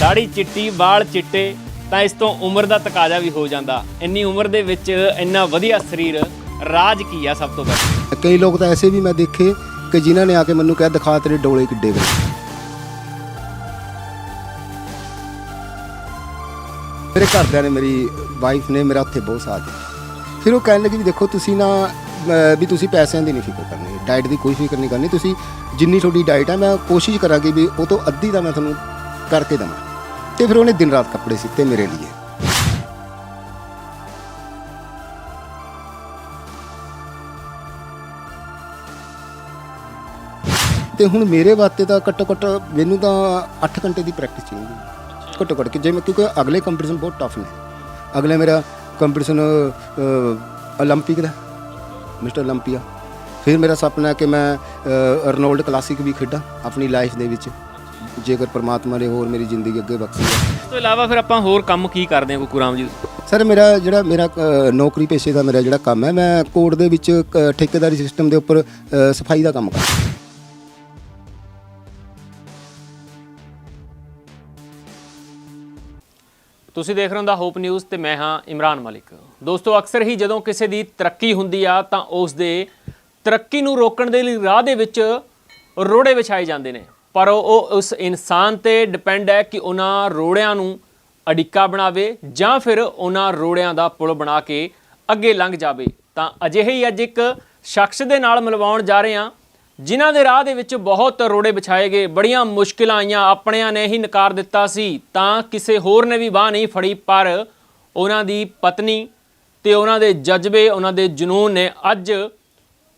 ਦਾੜੀ ਚਿੱਟੀ ਵਾਲ ਚਿੱਟੇ ਤਾਂ ਇਸ ਤੋਂ ਉਮਰ ਦਾ ਤਕਾਜ਼ਾ ਵੀ ਹੋ ਜਾਂਦਾ। ਇੰਨੀ ਉਮਰ ਦੇ ਵਿੱਚ ਇੰਨਾ ਵਧੀਆ ਸਰੀਰ ਰਾਜ ਕੀ ਆ ਸਭ ਤੋਂ ਪਹਿਲਾਂ? ਕਈ ਲੋਕ ਤਾਂ ਐਸੇ ਵੀ ਮੈਂ ਦੇਖੇ ਕਿ ਜਿਨ੍ਹਾਂ ਨੇ ਆ ਕੇ ਮੈਨੂੰ ਕਿਹਾ ਦਿਖਾ ਤੇਰੇ ਡੋਲੇ ਕਿੱਡੇ ਵੇ। ਮੇਰੇ ਘਰਦਿਆਂ ਨੇ ਮੇਰੀ ਵਾਈਫ ਨੇ ਮੇਰਾ ਉੱਥੇ ਬਹੁਤ ਸਾਥ ਦਿੱਤਾ। ਫਿਰ ਉਹ ਕਹਿਣ ਲੱਗੀ ਵੀ ਦੇਖੋ ਤੁਸੀਂ ਨਾ ਅਹ, ਵੀ ਤੁਸੀਂ ਪੈਸਿਆਂ ਦੀ ਨਹੀਂ ਫਿਕਰ ਕਰਨੀ ਡਾਈਟ ਦੀ ਕੋਈ ਫਿਕਰ ਨਹੀਂ ਕਰਨੀ। ਤੁਸੀਂ ਜਿੰਨੀ ਤੁਹਾਡੀ ਡਾਈਟ ਹੈ ਮੈਂ ਕੋਸ਼ਿਸ਼ ਕਰਾਂਗੀ ਵੀ ਉਹ ਤੋਂ ਅੱਧੀ ਦਾ ਮੈਂ ਤੁਹਾਨੂੰ ਕਰਕੇ ਦੇਵਾਂ। ਤੇ ਫਿਰ ਉਹਨੇ ਦਿਨ ਰਾਤ ਕੱਪੜੇ ਸਿੱਤੇ ਮੇਰੇ ਲਈ ਤੇ ਹੁਣ ਮੇਰੇ ਵਾਸਤੇ ਤਾਂ ਘੱਟੋ ਘੱਟ ਮੈਨੂੰ ਤਾਂ 8 ਘੰਟੇ ਦੀ ਪ੍ਰੈਕਟਿਸ ਚਾਹੀਦੀ ਘੱਟੋ ਘੱਟ ਕਿ ਜੇ ਮੈਂ ਕਿਉਂਕਿ ਅਗਲੇ ਕੰਪੀਟੀਸ਼ਨ ਬਹੁਤ ਟਫ ਨੇ। ਅਗਲੇ ਮੇਰਾ ਕੰਪੀਟੀਸ਼ਨ ਓਲੰਪਿਕ ਦਾ। ਮਿਸਟਰ ਓਲੰਪੀਆ ਫਿਰ ਮੇਰਾ ਸੁਪਨਾ ਹੈ ਕਿ ਮੈਂ ਅਰਨੋਲਡ ਕਲਾਸਿਕ ਵੀ ਖੇਡਾਂ ਆਪਣੀ ਲਾਈਫ ਦੇ ਵਿੱਚ। ਜੇਕਰ ਪ੍ਰਮਾਤਮਾ ਨੇ ਹੋਰ ਮੇਰੀ ਜ਼ਿੰਦਗੀ ਅੱਗੇ ਬਖਸ਼ੀ ਹੈ। ਇਸ ਤੋਂ ਇਲਾਵਾ ਫਿਰ ਆਪਾਂ ਹੋਰ ਕੰਮ ਕੀ ਕਰਦੇ ਹਾਂ ਕੁਕੂਰਾਮ ਜੀ ਸਰ ਮੇਰਾ ਜਿਹੜਾ ਮੇਰਾ ਅ, ਨੌਕਰੀ ਪੇਸ਼ੇ ਦਾ ਮੇਰਾ ਜਿਹੜਾ ਕੰਮ ਹੈ ਮੈਂ ਕੋਰਟ ਦੇ ਵਿੱਚ ਅ, ਠੇਕੇਦਾਰੀ ਸਿਸਟਮ ਦੇ ਉੱਪਰ ਅ, ਸਫ਼ਾਈ ਦਾ ਕੰਮ ਕਰਦਾ ਤੁਸੀਂ ਦੇਖ ਰਹੇ ਹੋ ਦਾ ਹੋਪ ਨਿਊਜ਼ ਤੇ ਮੈਂ ਹਾਂ ਇਮਰਾਨ ਮਲਿਕ। ਦੋਸਤੋ ਅਕਸਰ ਹੀ ਜਦੋਂ ਕਿਸੇ ਦੀ ਤਰੱਕੀ ਹੁੰਦੀ ਆ ਤਾਂ ਉਸ ਦੇ ਤਰੱਕੀ ਨੂੰ ਰੋਕਣ ਦੇ ਲਈ ਰਾਹ ਦੇ ਵਿੱਚ ਰੋੜੇ ਵਿਛਾਏ ਜਾਂਦੇ ਨੇ। ਪਰ ਉਹ ਉਸ ਇਨਸਾਨ ਤੇ ਡਿਪੈਂਡ ਹੈ ਕਿ ਉਹਨਾਂ ਰੋੜਿਆਂ ਨੂੰ ਅੜਿੱਕਾ ਬਣਾਵੇ ਜਾਂ ਫਿਰ ਉਹਨਾਂ ਰੋੜਿਆਂ ਦਾ ਪੁਲ ਬਣਾ ਕੇ ਅੱਗੇ ਲੰਘ ਜਾਵੇ। ਤਾਂ ਅਜਿਹੇ ਹੀ ਅੱਜ ਇੱਕ ਸ਼ਖਸ ਦੇ ਨਾਲ ਮਿਲਵਾਉਣ ਜਾ ਰਹੇ ਹਾਂ, ਜਿਨ੍ਹਾਂ ਦੇ ਰਾਹ ਦੇ ਵਿੱਚ ਬਹੁਤ ਰੋੜੇ ਵਿਛਾਏ ਗਏ, ਬੜੀਆਂ ਮੁਸ਼ਕਿਲਾਂ ਆਈਆਂ, ਆਪਣਿਆਂ ਨੇ ਹੀ ਨਕਾਰ ਦਿੱਤਾ ਸੀ। ਤਾਂ ਕਿਸੇ ਹੋਰ ਨੇ ਵੀ ਬਾਹ ਨਹੀਂ ਫੜੀ, ਪਰ ਉਹਨਾਂ ਦੀ ਪਤਨੀ ਤੇ ਉਹਨਾਂ ਦੇ ਜਜ਼ਬੇ, ਉਹਨਾਂ ਦੇ ਜਨੂਨ ਨੇ ਅੱਜ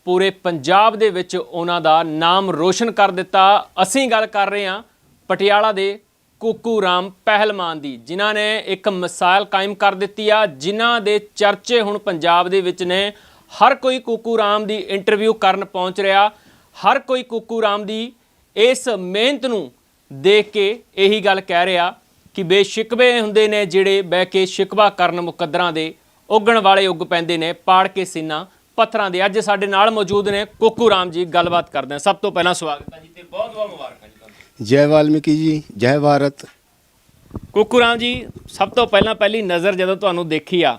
ਪੂਰੇ ਪੰਜਾਬ ਦੇ ਵਿੱਚ ਉਹਨਾਂ ਦਾ ਨਾਮ ਰੋਸ਼ਨ ਕਰ ਦਿੱਤਾ। ਅਸੀਂ ਗੱਲ ਕਰ ਰਹੇ ਹਾਂ ਪਟਿਆਲਾ ਦੇ ਕੁੱਕੂ ਰਾਮ ਪਹਿਲਵਾਨ ਦੀ, ਜਿਨ੍ਹਾਂ ਨੇ ਇੱਕ ਮਿਸਾਲ ਕਾਇਮ ਕਰ ਦਿੱਤੀ ਆ, ਜਿਨ੍ਹਾਂ ਦੇ ਚਰਚੇ ਹੁਣ ਪੰਜਾਬ ਦੇ ਵਿੱਚ ਨੇ। ਹਰ ਕੋਈ ਕੁੱਕੂ ਰਾਮ ਦੀ ਇੰਟਰਵਿਊ ਕਰਨ ਪਹੁੰਚ ਰਿਹਾ। ਹਰ ਕੋਈ ਕੁੱਕੂ ਰਾਮ ਦੀ ਇਸ ਮਿਹਨਤ ਨੂੰ ਦੇਖ ਕੇ ਇਹੀ ਗੱਲ ਕਹਿ ਰਿਹਾ ਕਿ ਬੇਸ਼ਿਕਵੇ ਹੁੰਦੇ ਨੇ ਜਿਹੜੇ ਬਹਿ ਕੇ ਸ਼ਿਕਵਾ ਕਰਨ ਮੁਕੱਦਰਾਂ ਦੇ ਉੱਗਣ ਵਾਲੇ ਉੱਗ ਪੈਂਦੇ ਨੇ, ਪਾੜ ਕੇ ਸੀਨਾ। ਪੱਥਰਾਂ ਦੇ। ਅੱਜ ਸਾਡੇ ਨਾਲ ਮੌਜੂਦ ਨੇ ਕੁੱਕੂ ਰਾਮ ਜੀ ਗੱਲਬਾਤ ਕਰਦੇ ਹਾਂ। ਸਭ ਤੋਂ ਪਹਿਲਾਂ ਸਵਾਗਤ ਹੈ ਜੀ ਤੇ ਬਹੁਤ ਬਹੁਤ ਮੁਬਾਰਕਾਂ ਜੀ ਤੁਹਾਨੂੰ। ਜੈ ਵਾਲਮੀਕੀ ਜੀ ਜੈ ਭਾਰਤ। ਕੁੱਕੂ ਰਾਮ ਜੀ ਸਭ ਤੋਂ ਪਹਿਲਾਂ ਪਹਿਲੀ ਨਜ਼ਰ ਜਦੋਂ ਤੁਹਾਨੂੰ ਦੇਖੀ ਆ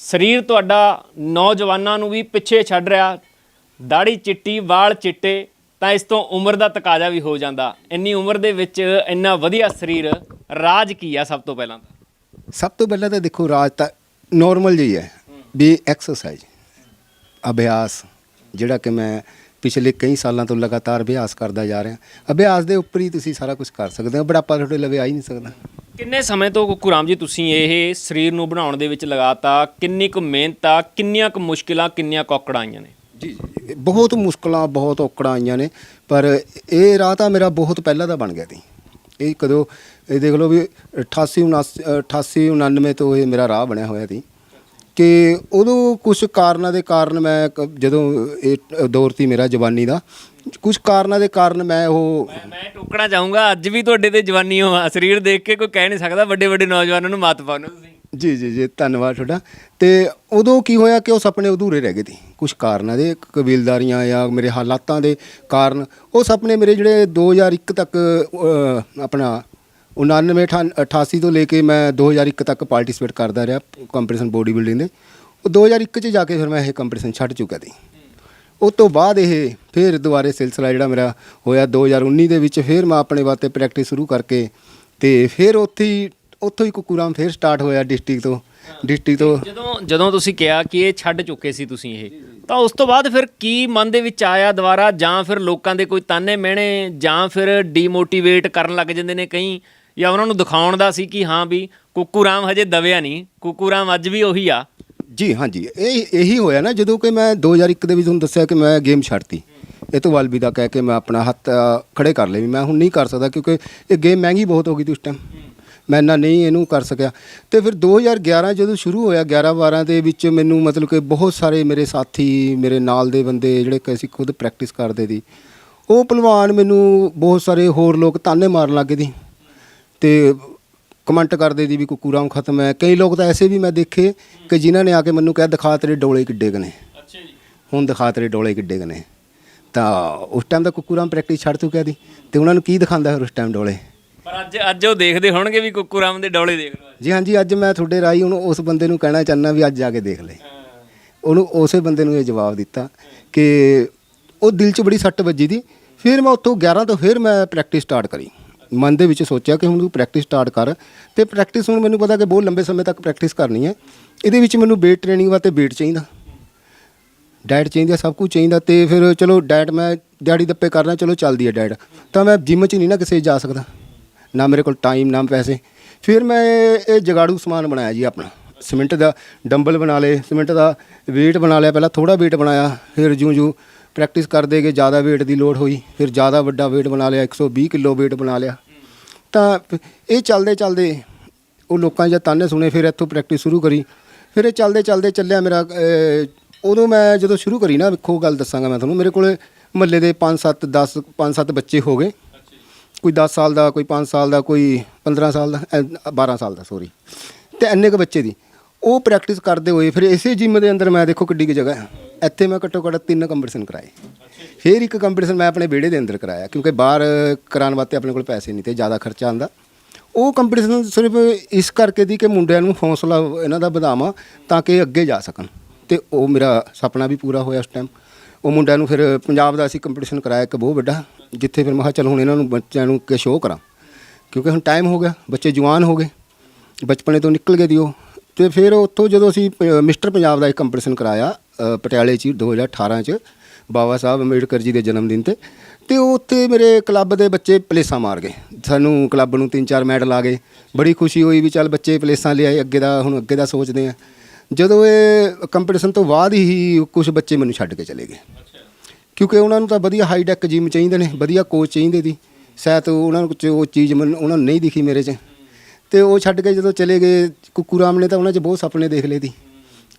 ਸਰੀਰ ਤੁਹਾਡਾ ਨੌਜਵਾਨਾਂ ਨੂੰ ਵੀ ਪਿੱਛੇ ਛੱਡ ਰਿਹਾ। ਦਾੜੀ ਚਿੱਟੀ ਵਾਲ ਚਿੱਟੇ ਤਾਂ ਇਸ ਤੋਂ ਉਮਰ ਦਾ ਤਕਾਜ਼ਾ ਵੀ ਹੋ ਜਾਂਦਾ। ਇੰਨੀ ਉਮਰ ਦੇ ਵਿੱਚ ਇੰਨਾ ਵਧੀਆ ਸਰੀਰ ਰਾਜ ਕੀ ਆ ਸਭ ਤੋਂ ਪਹਿਲਾਂ ਤਾਂ? ਸਭ ਤੋਂ ਪਹਿਲਾਂ ਤਾਂ ਦੇਖੋ ਰਾਜ ਤਾਂ ਨਾਰਮਲ ਜਿਹੀ ਹੈ ਵੀ ਐਕਸਰਸਾਈਜ਼ ਅਭਿਆਸ ਜਿਹੜਾ ਕਿ ਮੈਂ ਪਿਛਲੇ ਕਈ ਸਾਲਾਂ ਤੋਂ ਲਗਾਤਾਰ ਅਭਿਆਸ ਕਰਦਾ ਜਾ ਰਿਹਾ। ਅਭਿਆਸ ਦੇ ਉੱਪਰ ਹੀ ਤੁਸੀਂ ਸਾਰਾ ਕੁਝ ਕਰ ਸਕਦੇ ਹੋ ਬੜਾਪਾ ਤੁਹਾਡੇ ਲਵੇ ਆ ਹੀ ਨਹੀਂ ਸਕਦਾ। ਕਿੰਨੇ ਸਮੇਂ ਤੋਂ ਕੁੱਕੂ ਰਾਮ ਜੀ ਤੁਸੀਂ ਇਹ ਸਰੀਰ ਨੂੰ ਬਣਾਉਣ ਦੇ ਵਿੱਚ ਲਗਾਤਾ? ਕਿੰਨੀ ਕੁ ਮਿਹਨਤ ਆ? ਕਿੰਨੀਆਂ ਕੁ ਮੁਸ਼ਕਿਲਾਂ ਕਿੰਨੀਆਂ ਕੁ ਔਕੜਾਂ ਆਈਆਂ ਨੇ? ਜੀ ਬਹੁਤ ਮੁਸ਼ਕਲਾਂ ਬਹੁਤ ਔਕੜਾਂ ਆਈਆਂ ਨੇ ਪਰ ਇਹ ਰਾਹ ਤਾਂ ਮੇਰਾ ਬਹੁਤ ਪਹਿਲਾਂ ਦਾ ਬਣ ਗਿਆ ਸੀ। ਇਹ ਕਦੋਂ ਇਹ ਦੇਖ ਲਓ ਵੀ 88 79 88 99 ਤੋਂ ਇਹ ਮੇਰਾ ਰਾਹ ਬਣਿਆ ਹੋਇਆ ਸੀ। ਕਿ ਉਦੋਂ ਕੁਝ ਕਾਰਨਾਂ ਦੇ ਕਾਰਨ ਮੈਂ ਕ- ਜਦੋਂ ਇਹ ਦੌਰ ਸੀ ਮੇਰਾ ਜਵਾਨੀ ਦਾ ਕੁਝ ਕਾਰਨਾਂ ਦੇ ਕਾਰਨ ਮੈਂ ਉਹ ਮੈਂ ਮੈਂ ਟੋਕਣਾ ਚਾਹੂੰਗਾ ਅੱਜ ਵੀ ਤੁਹਾਡੇ ਤੇ ਜਵਾਨੀ ਹੋ ਆ ਸਰੀਰ ਦੇਖ ਕੇ ਕੋਈ ਕਹਿ ਨਹੀਂ ਸਕਦਾ ਵੱਡੇ ਵੱਡੇ ਨੌਜਵਾਨਾਂ ਨੂੰ ਮੱਤ ਪਾਉਣਾ ਤੁਸੀਂ। ਜੀ ਜੀ ਜੀ ਧੰਨਵਾਦ ਤੁਹਾਡਾ। ਤੇ ਉਦੋਂ ਕੀ ਹੋਇਆ ਕਿ ਉਹ ਸੁਪਨੇ ਅਧੂਰੇ ਰਹਿ ਗਏ ਸੀ। ਕੁਝ ਕਾਰਨਾਂ ਦੇ ਕਬੀਲਦਾਰੀਆਂ ਜਾਂ ਮੇਰੇ ਹਾਲਾਤਾਂ ਦੇ ਕਾਰਨ ਉਹ ਸੁਪਨੇ ਮੇਰੇ ਜਿਹੜੇ 2001 ਤੱਕ ਅਹ, ਆਪਣਾ 99 88 ਤੋਂ ਲੈ ਕੇ ਮੈਂ 2001 ਤੱਕ ਪਾਰਟਿਸਿਪੇਟ ਕਰਦਾ ਰਿਹਾ ਕੰਪੀਟੀਸ਼ਨ ਬੋਡੀ ਬਿਲਡਿੰਗ ਦੇ ਉਹ 2001 ਚ ਜਾ ਕੇ ਫਿਰ ਮੈਂ ਇਹ ਕੰਪੀਟੀਸ਼ਨ ਛੱਡ ਚੁੱਕਾ ਸੀ। ਉਸ ਤੋਂ ਬਾਅਦ ਇਹ ਫਿਰ ਦੁਬਾਰੇ ਸਿਲਸਿਲਾ ਜਿਹੜਾ ਮੇਰਾ ਹੋਇਆ 2019 ਦੇ ਵਿੱਚ ਫਿਰ ਮੈਂ ਆਪਣੇ ਵਾਸਤੇ ਪ੍ਰੈਕਟਿਸ ਸ਼ੁਰੂ ਕਰਕੇ ਤੇ ਫਿਰ ਉੱਥੇ ਹੀ ਉੱਥੋਂ ਹੀ ਕੁਕੂਰਾਮ ਫਿਰ ਸਟਾਰਟ ਹੋਇਆ ਡਿਸਟ੍ਰਿਕਟ ਤੋਂ। ਡਿਸਟ੍ਰਿਕਟ ਤੋਂ ਜਦੋਂ ਜਦੋਂ ਤੁਸੀਂ ਕਿਹਾ ਕਿ ਇਹ ਛੱਡ ਚੁੱਕੇ ਸੀ ਤੁਸੀਂ ਇਹ ਤਾਂ ਉਸ ਤੋਂ ਬਾਅਦ ਫਿਰ ਕੀ ਮਨ ਦੇ ਵਿੱਚ ਆਇਆ ਦੁਬਾਰਾ ਜਾਂ ਫਿਰ ਲੋਕਾਂ ਦੇ ਕੋਈ ਤਾਨੇ ਮਿਹਣੇ ਜਾਂ ਫਿਰ ਡੀਮੋਟੀਵੇਟ ਕਰਨ ਲੱਗ ਜਾਂਦੇ ਨੇ ਕਈ? ਜਾਂ ਉਹਨਾਂ ਨੂੰ ਦਿਖਾਉਣ ਦਾ ਸੀ ਕਿ ਹਾਂ ਵੀ ਕੁੱਕੂ ਰਾਮ ਹਜੇ ਦਵਿਆ ਨਹੀਂ ਕੁੱਕੂ ਰਾਮ ਅੱਜ ਵੀ ਉਹੀ ਆ। ਜੀ ਹਾਂਜੀ ਇਹ ਇਹੀ ਹੋਇਆ ਨਾ ਜਦੋਂ ਕਿ ਮੈਂ 2001 ਦੇ ਵਿੱਚ ਤੁਹਾਨੂੰ ਦੱਸਿਆ ਕਿ ਮੈਂ ਗੇਮ ਛੱਡਤੀ। ਇਹ ਤੋਂ ਵਾਲਵਿਦਾ ਕਹਿ ਕੇ ਮੈਂ ਆਪਣਾ ਹੱਥ ਅ, ਖੜੇ ਕਰ ਲਏ ਵੀ ਮੈਂ ਹੁਣ ਨਹੀਂ ਕਰ ਸਕਦਾ ਕਿਉਂਕਿ ਇਹ ਗੇਮ ਮਹਿੰਗੀ ਬਹੁਤ ਹੋ ਗਈ ਤੀ ਉਸ ਟਾਈਮ ਮੈਂ ਇੰਨਾ ਨਹੀਂ ਇਹਨੂੰ ਕਰ ਸਕਿਆ। ਤੇ ਫਿਰ 2011 ਜਦੋਂ ਸ਼ੁਰੂ ਹੋਇਆ 11 12 ਦੇ ਵਿੱਚ ਮੈਨੂੰ ਮਤਲਬ ਕਿ ਬਹੁਤ ਸਾਰੇ ਮੇਰੇ ਸਾਥੀ ਮੇਰੇ ਨਾਲ ਦੇ ਬੰਦੇ ਜਿਹੜੇ ਕਿ ਅਸੀਂ ਖੁਦ ਪ੍ਰੈਕਟਿਸ ਕਰਦੇ ਸੀ ਉਹ ਪਹਿਲਵਾਨ ਮੈਨੂੰ ਬਹੁਤ ਸਾਰੇ ਹੋਰ ਲੋਕ ਤਾਨੇ ਮਾਰਨ ਲੱਗੇ ਸੀ। ਤੇ ਕਮੈਂਟ ਕਰਦੇ ਦੀ ਵੀ ਕੁਕੂਰਾਮ ਖਤਮ ਹੈ। ਕਈ ਲੋਕ ਤਾਂ ਐਸੇ ਵੀ ਮੈਂ ਦੇਖੇ ਕਿ ਜਿਨ੍ਹਾਂ ਨੇ ਆ ਕੇ ਮੈਨੂੰ ਕਿਹਾ ਦਿਖਾ ਤੇਰੇ ਡੋਲੇ ਕਿੱਡੇ ਕੁ ਨੇ। ਅੱਛਾ ਜੀ। ਹੁਣ ਦਿਖਾ ਤੇਰੇ ਡੋਲੇ ਕਿੱਡੇ ਕੁ ਨੇ। ਤਾਂ ਉਸ ਟਾਈਮ ਦਾ ਕੁਕੂਰਾਮ ਪ੍ਰੈਕਟਿਸ ਛੱਡ ਚੁੱਕਿਆ ਸੀ ਤੇ ਉਹਨਾਂ ਨੂੰ ਕੀ ਦਿਖਾਉਂਦਾ ਫਿਰ ਉਸ ਟਾਈਮ ਡੋਲੇ? ਪਰ ਅੱਜ ਅੱਜ ਉਹ ਦੇਖਦੇ ਹੋਣਗੇ ਵੀ ਕੁੱਕੂ ਰਾਮ ਦੇ ਡੌਲੇ ਦੇਖ ਲਓ। ਜੀ ਹਾਂਜੀ ਅੱਜ ਮੈਂ ਤੁਹਾਡੇ ਰਾਹੀਂ ਹੁਣ ਉਸ ਬੰਦੇ ਨੂੰ ਕਹਿਣਾ ਚਾਹੁੰਦਾ ਵੀ ਅੱਜ ਜਾ ਕੇ ਦੇਖ ਲੈ। ਉਹਨੂੰ ਉਸੇ ਬੰਦੇ ਨੂੰ ਇਹ ਜਵਾਬ ਦਿੱਤਾ ਕਿ ਉਹ ਦਿਲ 'ਚ ਬੜੀ ਸੱਟ ਵੱਜੀ ਦੀ ਫਿਰ ਮੈਂ ਉੱਥੋਂ 11 ਤੋਂ ਫਿਰ ਮੈਂ ਪ੍ਰੈਕਟਿਸ ਸਟਾਰਟ ਕਰੀ। ਮਨ ਦੇ ਵਿੱਚ ਸੋਚਿਆ ਕਿ ਹੁਣ ਤੂੰ ਪ੍ਰੈਕਟਿਸ ਸਟਾਰਟ ਕਰ ਤੇ ਪ੍ਰੈਕਟਿਸ ਹੁਣ ਮੈਨੂੰ ਪਤਾ ਕਿ ਬਹੁਤ ਲੰਬੇ ਸਮੇਂ ਤੱਕ ਪ੍ਰੈਕਟਿਸ ਕਰਨੀ ਹੈ। ਇਹਦੇ ਵਿੱਚ ਮੈਨੂੰ weight ਟ੍ਰੇਨਿੰਗ ਵਾਸਤੇ weight ਚਾਹੀਦਾ। ਡਾਈਟ ਚਾਹੀਦੀ ਆ ਸਭ ਕੁਝ ਚਾਹੀਦਾ ਤੇ ਫਿਰ ਚਲੋ ਡਾਈਟ ਮੈਂ ਦਿਹਾੜੀ ਦੱਪੇ ਕਰਨਾ, ਚਲੋ ਚੱਲਦੀ ਹੈ ਡਾਈਟ ਤਾਂ ਮੈਂ ਜਿਮ 'ਚ ਨਹੀਂ ਨਾ ਕਿਸੇ ਜਾ ਸਕਦਾ। ਨਾ ਮੇਰੇ ਕੋਲ ਟਾਈਮ ਨਾ ਪੈਸੇ। ਫਿਰ ਮੈਂ ਇਹ ਜਗਾੜੂ ਸਮਾਨ ਬਣਾਇਆ ਜੀ ਆਪਣਾ। ਸੀਮੈਂਟ ਦਾ ਡੰਬਲ ਬਣਾ ਲਏ ਸੀਮੈਂਟ ਦਾ weight ਬਣਾ ਲਿਆ। ਪਹਿਲਾਂ ਥੋੜਾ weight ਬਣਾਇਆ, ਫਿਰ ਜੂੰ ਜੂੰ ਪ੍ਰੈਕਟਿਸ ਕਰਦੇ ਗਏ, ਜ਼ਿਆਦਾ weight ਦੀ ਲੋੜ ਹੋਈ। ਫਿਰ ਜ਼ਿਆਦਾ ਵੱਡਾ weight ਬਣਾ ਲਿਆ 120 ਕਿਲੋ weight ਬਣਾ ਲਿਆ। ਤਾਂ ਇਹ ਚੱਲਦੇ ਚੱਲਦੇ ਉਹ ਲੋਕਾਂ ਜਾਂ ਤਾਨੇ ਸੁਣੇ ਫਿਰ ਇੱਥੋਂ ਪ੍ਰੈਕਟਿਸ ਸ਼ੁਰੂ ਕਰੀ। ਫਿਰ ਇਹ ਚੱਲਦੇ ਚੱਲਦੇ ਚੱਲਿਆ ਮੇਰਾ ਉਦੋਂ ਮੈਂ ਜਦੋਂ ਸ਼ੁਰੂ ਕਰੀ ਨਾ ਵੇਖੋ ਗੱਲ ਦੱਸਾਂਗਾ ਮੈਂ ਤੁਹਾਨੂੰ ਮੇਰੇ ਕੋਲ ਮਹੱਲੇ ਦੇ 5 7 10 5 7 ਬੱਚੇ ਹੋ ਗਏ। ਕੋਈ 10 ਸਾਲ ਦਾ ਕੋਈ 5 ਸਾਲ ਦਾ ਕੋਈ 15 ਸਾਲ ਦਾ ਅਹ, 12 ਸਾਲ ਦਾ ਸੋਰੀ ਤੇ ਇੰਨੇ ਕੁ ਬੱਚੇ ਦੀ। ਉਹ ਪ੍ਰੈਕਟਿਸ ਕਰਦੇ ਹੋਏ ਫਿਰ ਇਸੇ ਜਿਮ ਦੇ ਅੰਦਰ ਮੈਂ ਦੇਖੋ ਕਿੱਡੀ ਕੁ ਜਗ੍ਹਾ ਹੈ। ਇੱਥੇ ਮੈਂ ਘੱਟੋ ਘੱਟ ਤਿੰਨ ਕੰਪੀਟੀਸ਼ਨ ਕਰਾਏ। ਫਿਰ ਇੱਕ ਕੰਪੀਟੀਸ਼ਨ ਮੈਂ ਆਪਣੇ ਵਿਹੜੇ ਦੇ ਅੰਦਰ ਕਰਾਇਆ, ਕਿਉਂਕਿ ਬਾਹਰ ਕਰਾਉਣ ਵਾਸਤੇ ਆਪਣੇ ਕੋਲ ਪੈਸੇ ਨਹੀਂ ਤੇ ਜ਼ਿਆਦਾ ਖਰਚਾ ਆਂਦਾ ਉਹ ਕੰਪੀਟੀਸ਼ਨ ਸਿਰਫ ਇਸ ਕਰਕੇ ਦੀ ਕਿ ਮੁੰਡਿਆਂ ਨੂੰ ਹੌਸਲਾ ਇਹਨਾਂ ਦਾ ਵਧਾਵਾਂ ਤਾਂ ਕਿ ਅੱਗੇ ਜਾ ਸਕਣ ਤੇ ਉਹ ਮੇਰਾ ਸੁਪਨਾ ਵੀ ਪੂਰਾ ਹੋਇਆ ਉਸ ਟਾਈਮ ਉਹ ਮੁੰਡਿਆਂ ਨੂੰ ਫਿਰ ਪੰਜਾਬ ਦਾ ਅਸੀਂ ਕੰਪੀਟੀਸ਼ਨ ਕਰਾਇਆ, ਇੱਕ ਬਹੁਤ ਵੱਡਾ, ਜਿੱਥੇ ਫਿਰ ਮੈਂ ਕਿਹਾ ਚਲ ਹੁਣ ਇਹਨਾਂ ਨੂੰ ਬੱਚਿਆਂ ਨੂੰ ਕਿ ਸ਼ੋਅ ਕਰਾਂ। ਕਿਉਂਕਿ ਹੁਣ ਟਾਈਮ ਹੋ ਗਿਆ, ਬੱਚੇ ਜਵਾਨ ਹੋ ਗਏ, ਬਚਪਨੇ ਤੋਂ ਨਿਕਲ ਗਏ ਦੀ ਉਹ। ਤੇ ਫਿਰ ਉੱਥੋਂ ਜਦੋਂ ਅਸੀਂ ਮਿਸਟਰ ਪੰਜਾਬ ਦਾ ਇੱਕ ਕੰਪੀਟੀਸ਼ਨ ਕਰਾਇਆ ਪਟਿਆਲੇ 'ਚ 2018 ਚ ਬਾਬਾ ਸਾਹਿਬ ਅੰਬੇਡਕਰ ਜੀ ਦੇ ਜਨਮ ਦਿਨ ਤੇ। ਤੇ ਉਹ ਉੱਥੇ ਮੇਰੇ ਕਲੱਬ ਦੇ ਬੱਚੇ ਪਲੇਸਾਂ ਮਾਰ ਗਏ। ਸਾਨੂੰ ਕਲੱਬ ਨੂੰ ਤਿੰਨ ਚਾਰ ਮੈਡਲ ਆ ਗਏ। ਬੜੀ ਖੁਸ਼ੀ ਹੋਈ ਵੀ ਚੱਲ ਬੱਚੇ ਪਲੇਸਾਂ ਲਿਆਏ ਅੱਗੇ ਦਾ ਹੁਣ ਅੱਗੇ ਦਾ ਸੋਚਦੇ ਆ। ਜਦੋਂ ਇਹ ਕੰਪੀਟੀਸ਼ਨ ਤੋਂ ਬਾਅਦ ਹੀ ਕੁਝ ਬੱਚੇ ਮੈਨੂੰ ਛੱਡ ਕੇ ਚਲੇ ਗਏ। ਕਿਉਂਕਿ ਉਹਨਾਂ ਨੂੰ ਤਾਂ ਵਧੀਆ ਹਾਈ ਟੈਕ ਜਿਮ ਚਾਹੀਦੇ ਨੇ, ਵਧੀਆ ਕੋਚ ਚਾਹੀਦੇ ਦੀ ਸ਼ਾਇਦ ਉਹਨਾਂ ਨੂੰ ਉਹ ਚੀਜ਼ ਮੈਨੂੰ ਉਹਨਾਂ ਨੂੰ ਨਹੀਂ ਦਿਖੀ ਮੇਰੇ 'ਚ। ਤੇ ਉਹ ਛੱਡ ਕੇ ਜਦੋਂ ਚਲੇ ਗਏ, ਕੁੱਕੂ ਰਾਮ ਨੇ ਤਾਂ ਉਹਨਾਂ 'ਚ ਬਹੁਤ ਸੁਪਨੇ ਦੇਖ ਲਏ ਸੀ।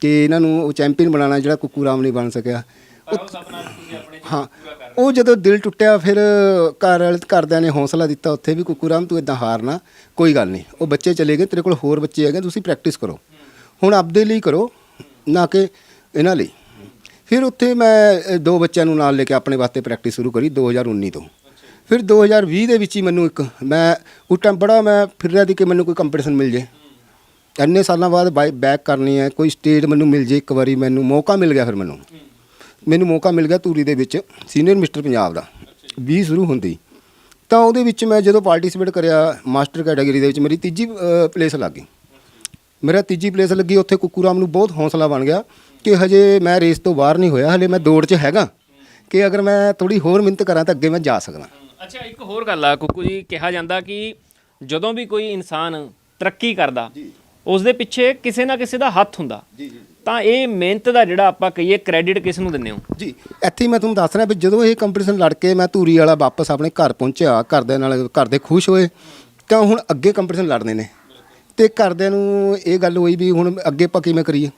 ਕਿ ਇਹਨਾਂ ਨੂੰ ਉਹ ਚੈਂਪੀਅਨ ਬਣਾਉਣਾ ਜਿਹੜਾ ਕੁੱਕੂ ਰਾਮ ਨਹੀਂ ਬਣ ਸਕਿਆ। ਹਾਂ ਉਹ ਜਦੋਂ ਦਿਲ ਟੁੱਟਿਆ ਫਿਰ ਘਰ ਵਾਲੇ ਘਰਦਿਆਂ ਨੇ ਹੌਸਲਾ ਦਿੱਤਾ ਉੱਥੇ ਵੀ ਕੁੱਕੂ ਰਾਮ ਤੂੰ ਇਦਾਂ ਹਾਰਨਾ ਕੋਈ ਗੱਲ ਨਹੀਂ। ਉਹ ਬੱਚੇ ਚਲੇ ਗਏ ਤੇਰੇ ਕੋਲ ਹੋਰ ਬੱਚੇ ਹੈਗੇ ਤੁਸੀਂ ਪ੍ਰੈਕਟਿਸ ਕਰੋ। ਹੁਣ ਆਪਦੇ ਲਈ ਕਰੋ ਨਾ ਕਿ ਇਹਨਾਂ ਲਈ। ਫਿਰ ਉੱਥੇ ਮੈਂ ਦੋ ਬੱਚਿਆਂ ਨੂੰ ਨਾਲ ਲੈ ਕੇ ਆਪਣੇ ਵਾਸਤੇ ਪ੍ਰੈਕਟਿਸ ਸ਼ੁਰੂ ਕਰੀ 2019 ਤੋਂ। ਫਿਰ 2020 ਦੇ ਵਿੱਚ ਹੀ ਮੈਨੂੰ ਇੱਕ ਮੈਂ ਉਸ ਟਾਈਮ ਬੜਾ ਮੈਂ ਫਿਰ ਰਿਹਾ ਸੀ ਕਿ ਮੈਨੂੰ ਕੋਈ ਕੰਪੀਟੀਸ਼ਨ ਮਿਲ ਜੇ। ਇੰਨੇ ਸਾਲਾਂ ਬਾਅਦ ਬਾਈ ਬੈਕ ਕਰਨੀ ਹੈ ਕੋਈ ਸਟੇਜ ਮੈਨੂੰ ਮਿਲ ਜੇ ਇੱਕ ਵਾਰੀ ਮੈਨੂੰ ਮੌਕਾ ਮਿਲ ਗਿਆ ਫਿਰ ਮੈਨੂੰ। ਮੈਨੂੰ ਮੌਕਾ ਮਿਲ ਗਿਆ ਧੂਰੀ ਦੇ ਵਿੱਚ ਸੀਨੀਅਰ ਮਿਸਟਰ ਪੰਜਾਬ ਦਾ। 20 ਸ਼ੁਰੂ ਹੁੰਦੀ। ਤਾਂ ਉਹਦੇ ਵਿੱਚ ਮੈਂ ਜਦੋਂ ਪਾਰਟਿਸਿਪੇਟ ਕਰਿਆ ਮਾਸਟਰ ਕੈਟਾਗਰੀ ਦੇ ਵਿੱਚ ਮੇਰੀ ਤੀਜੀ ਪਲੇਸ ਲੱਗ ਗਈ। ਮੇਰਾ ਤੀਜੀ ਪਲੇਸ ਲੱਗੀ ਉੱਥੇ ਕੁੱਕੂ ਰਾਮ ਨੂੰ ਬਹੁਤ ਹੌਸਲਾ ਬਣ ਗਿਆ ਕਿ ਹਜੇ ਮੈਂ ਰੇਸ ਤੋਂ ਬਾਹਰ ਨਹੀਂ ਹੋਇਆ ਹਲੇ ਮੈਂ ਦੌੜ 'ਚ ਹੈਗਾ। ਕਿ ਅਗਰ ਮੈਂ ਥੋੜੀ ਹੋਰ ਮਿਹਨਤ ਕਰਾਂ ਤਾਂ ਅੱਗੇ ਮੈਂ ਜਾ ਸਕਦਾ। ਅੱਛਾ ਇੱਕ ਹੋਰ ਗੱਲ ਆ ਕੁੱਕੂ ਜੀ ਕਿਹਾ ਜਾਂਦਾ ਕਿ ਜਦੋਂ ਵੀ ਕੋਈ ਇਨਸਾਨ ਤਰੱਕੀ ਕਰਦਾ ਉਸ ਦੇ ਪਿੱਛੇ ਕਿਸੇ ਨਾ ਕਿਸੇ ਦਾ ਹੱਥ ਹੁੰਦਾ। ਤਾਂ ਇਹ ਮਿਹਨਤ ਦਾ ਜਿਹੜਾ ਆਪਾਂ ਕਹੀਏ ਕ੍ਰੈਡਿਟ ਕਿਸ ਨੂੰ ਦਿੰਦੇ ਹੋ? ਜੀ, ਇੱਥੇ ਮੈਂ ਤੁਹਾਨੂੰ ਦੱਸ ਰਿਹਾ ਵੀ ਜਦੋਂ ਇਹ ਕੰਪੀਟੀਸ਼ਨ ਲੜ ਕੇ ਮੈਂ ਧੂਰੀ ਵਾਲਾ ਵਾਪਸ ਆਪਣੇ ਘਰ ਪਹੁੰਚਿਆ, ਘਰਦਿਆਂ ਨਾਲ ਘਰ ਦੇ ਖੁਸ਼ ਹੋਏ, ਤਾਂ ਹੁਣ ਅੱਗੇ ਕੰਪੀਟੀਸ਼ਨ ਲੜਨੇ ਨੇ। ਤੇ ਘਰਦਿਆਂ ਨੂੰ ਇਹ ਗੱਲ ਹੋਈ ਵੀ ਹੁਣ ਅੱਗੇ ਆਪਾਂ ਕਿਵੇਂ ਕਰੀਏ?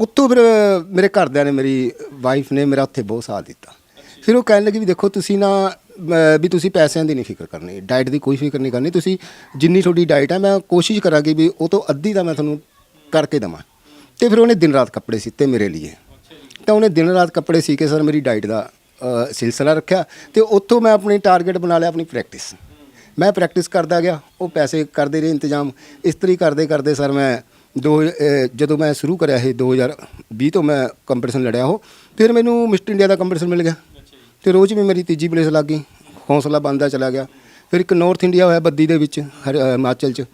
ਉੱਤੋਂ ਫਿਰ ਮੇਰੇ ਘਰਦਿਆਂ ਨੇ ਮੇਰੀ ਵਾਈਫ ਨੇ ਮੇਰਾ ਉੱਥੇ ਬਹੁਤ ਸਾਥ ਦਿੱਤਾ। ਫਿਰ ਉਹ ਕਹਿਣ ਲੱਗੀ ਵੀ ਦੇਖੋ ਤੁਸੀਂ ਨਾ ਵੀ ਤੁਸੀਂ ਪੈਸਿਆਂ ਦੀ ਨਹੀਂ ਫਿਕਰ ਕਰਨੀ ਡਾਈਟ ਦੀ ਕੋਈ ਫਿਕਰ ਨਹੀਂ ਕਰਨੀ, ਤੁਸੀਂ ਜਿੰਨੀ ਤੁਹਾਡੀ ਡਾਈਟ ਹੈ ਮੈਂ ਕੋਸ਼ਿਸ਼ ਕਰਾਂਗੀ ਵੀ ਉਹ ਤੋਂ ਅੱਧੀ ਦਾ ਮੈਂ ਤੁਹਾਨੂੰ ਕਰਕੇ ਦੇਵਾਂ। ਤੇ ਫਿਰ ਉਹਨੇ ਦਿਨ ਰਾਤ ਕੱਪੜੇ ਸੀਤੇ ਮੇਰੇ ਲਈ ਤਾਂ ਉਹਨੇ ਦਿਨ ਰਾਤ ਕੱਪੜੇ ਸੀ ਕੇ ਸਰ ਮੇਰੀ ਡਾਈਟ ਦਾ ਸਿਲਸਿਲਾ ਰੱਖਿਆ ਤੇ ਉੱਥੋਂ ਮੈਂ ਆਪਣੀ ਟਾਰਗੇਟ ਬਣਾ ਲਿਆ ਆਪਣੀ ਪ੍ਰੈਕਟਿਸ। ਮੈਂ ਪ੍ਰੈਕਟਿਸ ਕਰਦਾ ਗਿਆ, ਉਹ ਪੈਸੇ ਕਰਦੇ ਰਹੇ ਇੰਤਜ਼ਾਮ। ਇਸ ਤਰੀ ਕਰਦੇ ਕਰਦੇ ਸਰ ਮੈਂ ਦੋ ਜਦੋਂ ਮੈਂ ਸ਼ੁਰੂ ਕਰਿਆ ਇਹ 2020 ਤੋਂ ਮੈਂ ਕੰਪੀਟੀਸ਼ਨ ਲੜਿਆ ਉਹ, ਫਿਰ ਮੈਨੂੰ ਮਿਸਟਰ ਇੰਡੀਆ ਦਾ ਕੰਪੀਟੀਸ਼ਨ ਮਿਲ ਗਿਆ। ਤੇ ਰੋਜ਼ ਵੀ ਮੇਰੀ ਤੀਜੀ ਪਲੇਸ ਲੱਗ ਗਈ, ਹੌਸਲਾ ਬਣਦਾ ਚਲਾ ਗਿਆ। ਫਿਰ ਇੱਕ ਨਾਰਥ ਇੰਡੀਆ ਹੋਇਆ ਬੱਦੀ ਦੇ ਵਿੱਚ, ਹਰ- ਹਿਮਾਚਲ 'ਚ।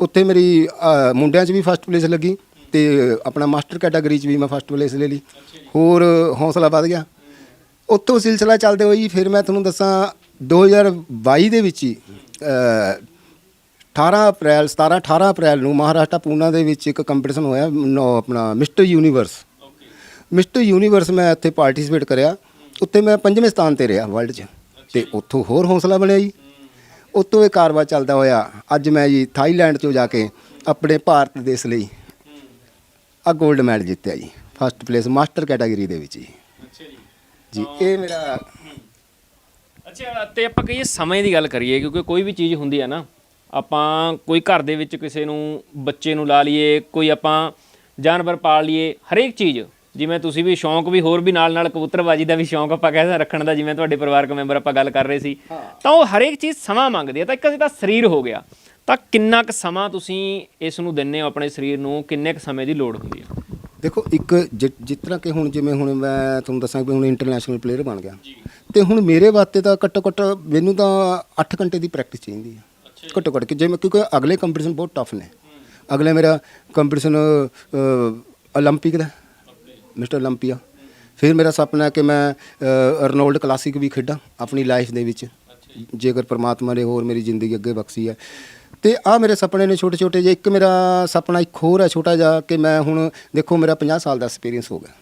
ਉੱਥੇ ਮੇਰੀ ਮੁੰਡਿਆਂ 'ਚ ਵੀ ਫਸਟ ਪਲੇਸ ਲੱਗੀ। ਤੇ ਆਪਣਾ ਮਾਸਟਰ ਕੈਟਾਗਰੀ 'ਚ ਵੀ ਮੈਂ ਫਸਟ ਪਲੇਸ ਲੈ ਲਈ। ਹੋਰ ਹੌਸਲਾ ਵੱਧ ਗਿਆ। ਉੱਥੋਂ ਸਿਲਸਿਲਾ ਚੱਲਦੇ ਹੋਏ ਜੀ ਫਿਰ ਮੈਂ ਤੁਹਾਨੂੰ ਦੱਸਾਂ 2022 ਦੇ ਵਿੱਚ ਹੀ ਅ, 18 ਅਪ੍ਰੈਲ 17 18 ਅਪ੍ਰੈਲ ਨੂੰ ਮਹਾਰਾਸ਼ਟਰ ਪੂਨਾ ਦੇ ਵਿੱਚ ਇੱਕ ਕੰਪੀਟੀਸ਼ਨ ਹੋਇਆ ਨੋ- ਆਪਣਾ ਮਿਸਟਰ ਯੂਨੀਵਰਸ। ਮਿਸਟਰ ਯੂਨੀਵਰਸ ਮੈਂ ਉੱਥੇ ਪਾਰਟਿਸਿਪੇਟ ਕਰਿਆ। ਉੱਥੇ ਮੈਂ ਪੰਜਵੇਂ ਸਥਾਨ ਤੇ ਰਿਹਾ ਵਰਲਡ 'ਚ। ਤੇ ਉੱਥੋਂ ਹੋਰ ਹੌਸਲਾ ਬਣਿਆ ਜੀ। ਉੱਤੋਂ ਇਹ ਕਾਰਵਾ ਚੱਲਦਾ ਹੋਇਆ। ਅੱਜ ਮੈਂ ਜੀ ਥਾਈਲੈਂਡ 'ਚੋਂ ਜਾ ਕੇ ਆਪਣੇ ਭਾਰਤ ਦੇਸ਼ ਲਈ ਆ 골ਡ ਮੈਡਲ ਜਿੱਤਿਆ ਜੀ ਫਸਟ ਪਲੇਸ ਮਾਸਟਰ ਕੈਟਾਗਰੀ ਦੇ ਵਿੱਚ ਜੀ। ਅੱਛਾ ਜੀ। ਜੀ ਇਹ ਮੇਰਾ ਅੱਛਾ ਤੇ ਆਪਾਂ ਕਹੀਏ ਸਮੇਂ ਦੀ ਗੱਲ ਕਰੀਏ ਕਿਉਂਕਿ ਕੋਈ ਵੀ ਚੀਜ਼ ਹੁੰਦੀ ਹੈ ਨਾ ਆਪਾਂ ਕੋਈ ਘਰ ਦੇ ਵਿੱਚ ਕਿਸੇ ਨੂੰ ਬੱਚੇ ਨੂੰ ਲਾ ਲਈਏ ਕੋਈ ਆਪਾਂ ਜਾਨਵਰ ਪਾਲ ਲਈਏ ਹਰੇਕ ਚੀਜ਼ ਜਿਵੇਂ ਤੁਸੀਂ ਵੀ ਸ਼ੌਂਕ ਵੀ ਹੋਰ ਵੀ ਨਾਲ ਨਾਲ ਕਬੂਤਰਬਾਜੀ ਦਾ ਵੀ ਸ਼ੌਂਕ ਆਪਾਂ ਕਹਿ ਸਕਦੇ ਰੱਖਣ ਦਾ ਜਿਵੇਂ ਤੁਹਾਡੇ ਪਰਿਵਾਰਕ ਮੈਂਬਰ ਆਪਾਂ ਗੱਲ ਕਰ ਰਹੇ ਸੀ ਤਾਂ ਉਹ ਹਰੇਕ ਚੀਜ਼ ਸਮਾਂ ਮੰਗਦੀ ਹੈ ਤਾਂ ਇੱਕ ਤਾਂ ਸਰੀਰ ਹੋ ਗਿਆ। ਤਾਂ ਕਿੰਨਾ ਕੁ ਸਮਾਂ ਤੁਸੀਂ ਇਸ ਨੂੰ ਦਿੰਨੇ ਹੋ ਆਪਣੇ ਸਰੀਰ ਨੂੰ? ਕਿੰਨੇ ਕੁ ਸਮੇਂ ਦੀ ਲੋੜ ਹੁੰਦੀ ਹੈ? ਦੇਖੋ ਇੱਕ ਜਿਸ ਤਰ੍ਹਾਂ ਕਿ ਹੁਣ ਜਿਵੇਂ ਹੁਣ ਮੈਂ ਤੁਹਾਨੂੰ ਦੱਸਾਂ ਕਿ ਹੁਣ ਇੰਟਰਨੈਸ਼ਨਲ ਪਲੇਅਰ ਬਣ ਗਿਆ। ਤੇ ਹੁਣ ਮੇਰੇ ਵਾਸਤੇ ਤਾਂ ਘੱਟੋ ਘੱਟ ਮੈਨੂੰ ਤਾਂ 8 ਘੰਟੇ ਦੀ ਪ੍ਰੈਕਟਿਸ ਚਾਹੀਦੀ ਹੈ। ਘੱਟੋ ਘੱਟ ਕਿ ਜਿਵੇਂ ਕਿਉਂਕਿ ਅਗਲੇ ਕੰਪੀਟੀਸ਼ਨ ਬਹੁਤ ਟਫ ਨੇ। ਅਗਲੇ ਮੇਰਾ ਕੰਪੀਟੀਸ਼ਨ ਓਲੰਪਿਕ ਦਾ। ਮਿਸਟਰ ਓਲੰਪੀਆ ਫਿਰ ਮੇਰਾ ਸੁਪਨਾ ਹੈ ਕਿ ਮੈਂ ਅਰਨੋਲਡ ਕਲਾਸਿਕ ਵੀ ਖੇਡਾਂ ਆਪਣੀ ਲਾਈਫ ਦੇ ਵਿੱਚ। ਜੇਕਰ ਪਰਮਾਤਮਾ ਨੇ ਹੋਰ ਮੇਰੀ ਜ਼ਿੰਦਗੀ ਅੱਗੇ ਬਖਸ਼ੀ ਹੈ ਤੇ ਆ ਮੇਰੇ ਸੁਪਨੇ ਨੇ ਛੋਟੇ ਛੋਟੇ ਜਿਹੇ ਇੱਕ ਮੇਰਾ ਸੁਪਨਾ ਇੱਕ ਹੋਰ ਹੈ ਛੋਟਾ ਜਿਹਾ ਕਿ ਮੈਂ ਹੁਣ ਦੇਖੋ ਮੇਰਾ 50 ਸਾਲ ਦਾ ਐਕਸਪੀਰੀਅੰਸ ਹੋ ਗਿਆ।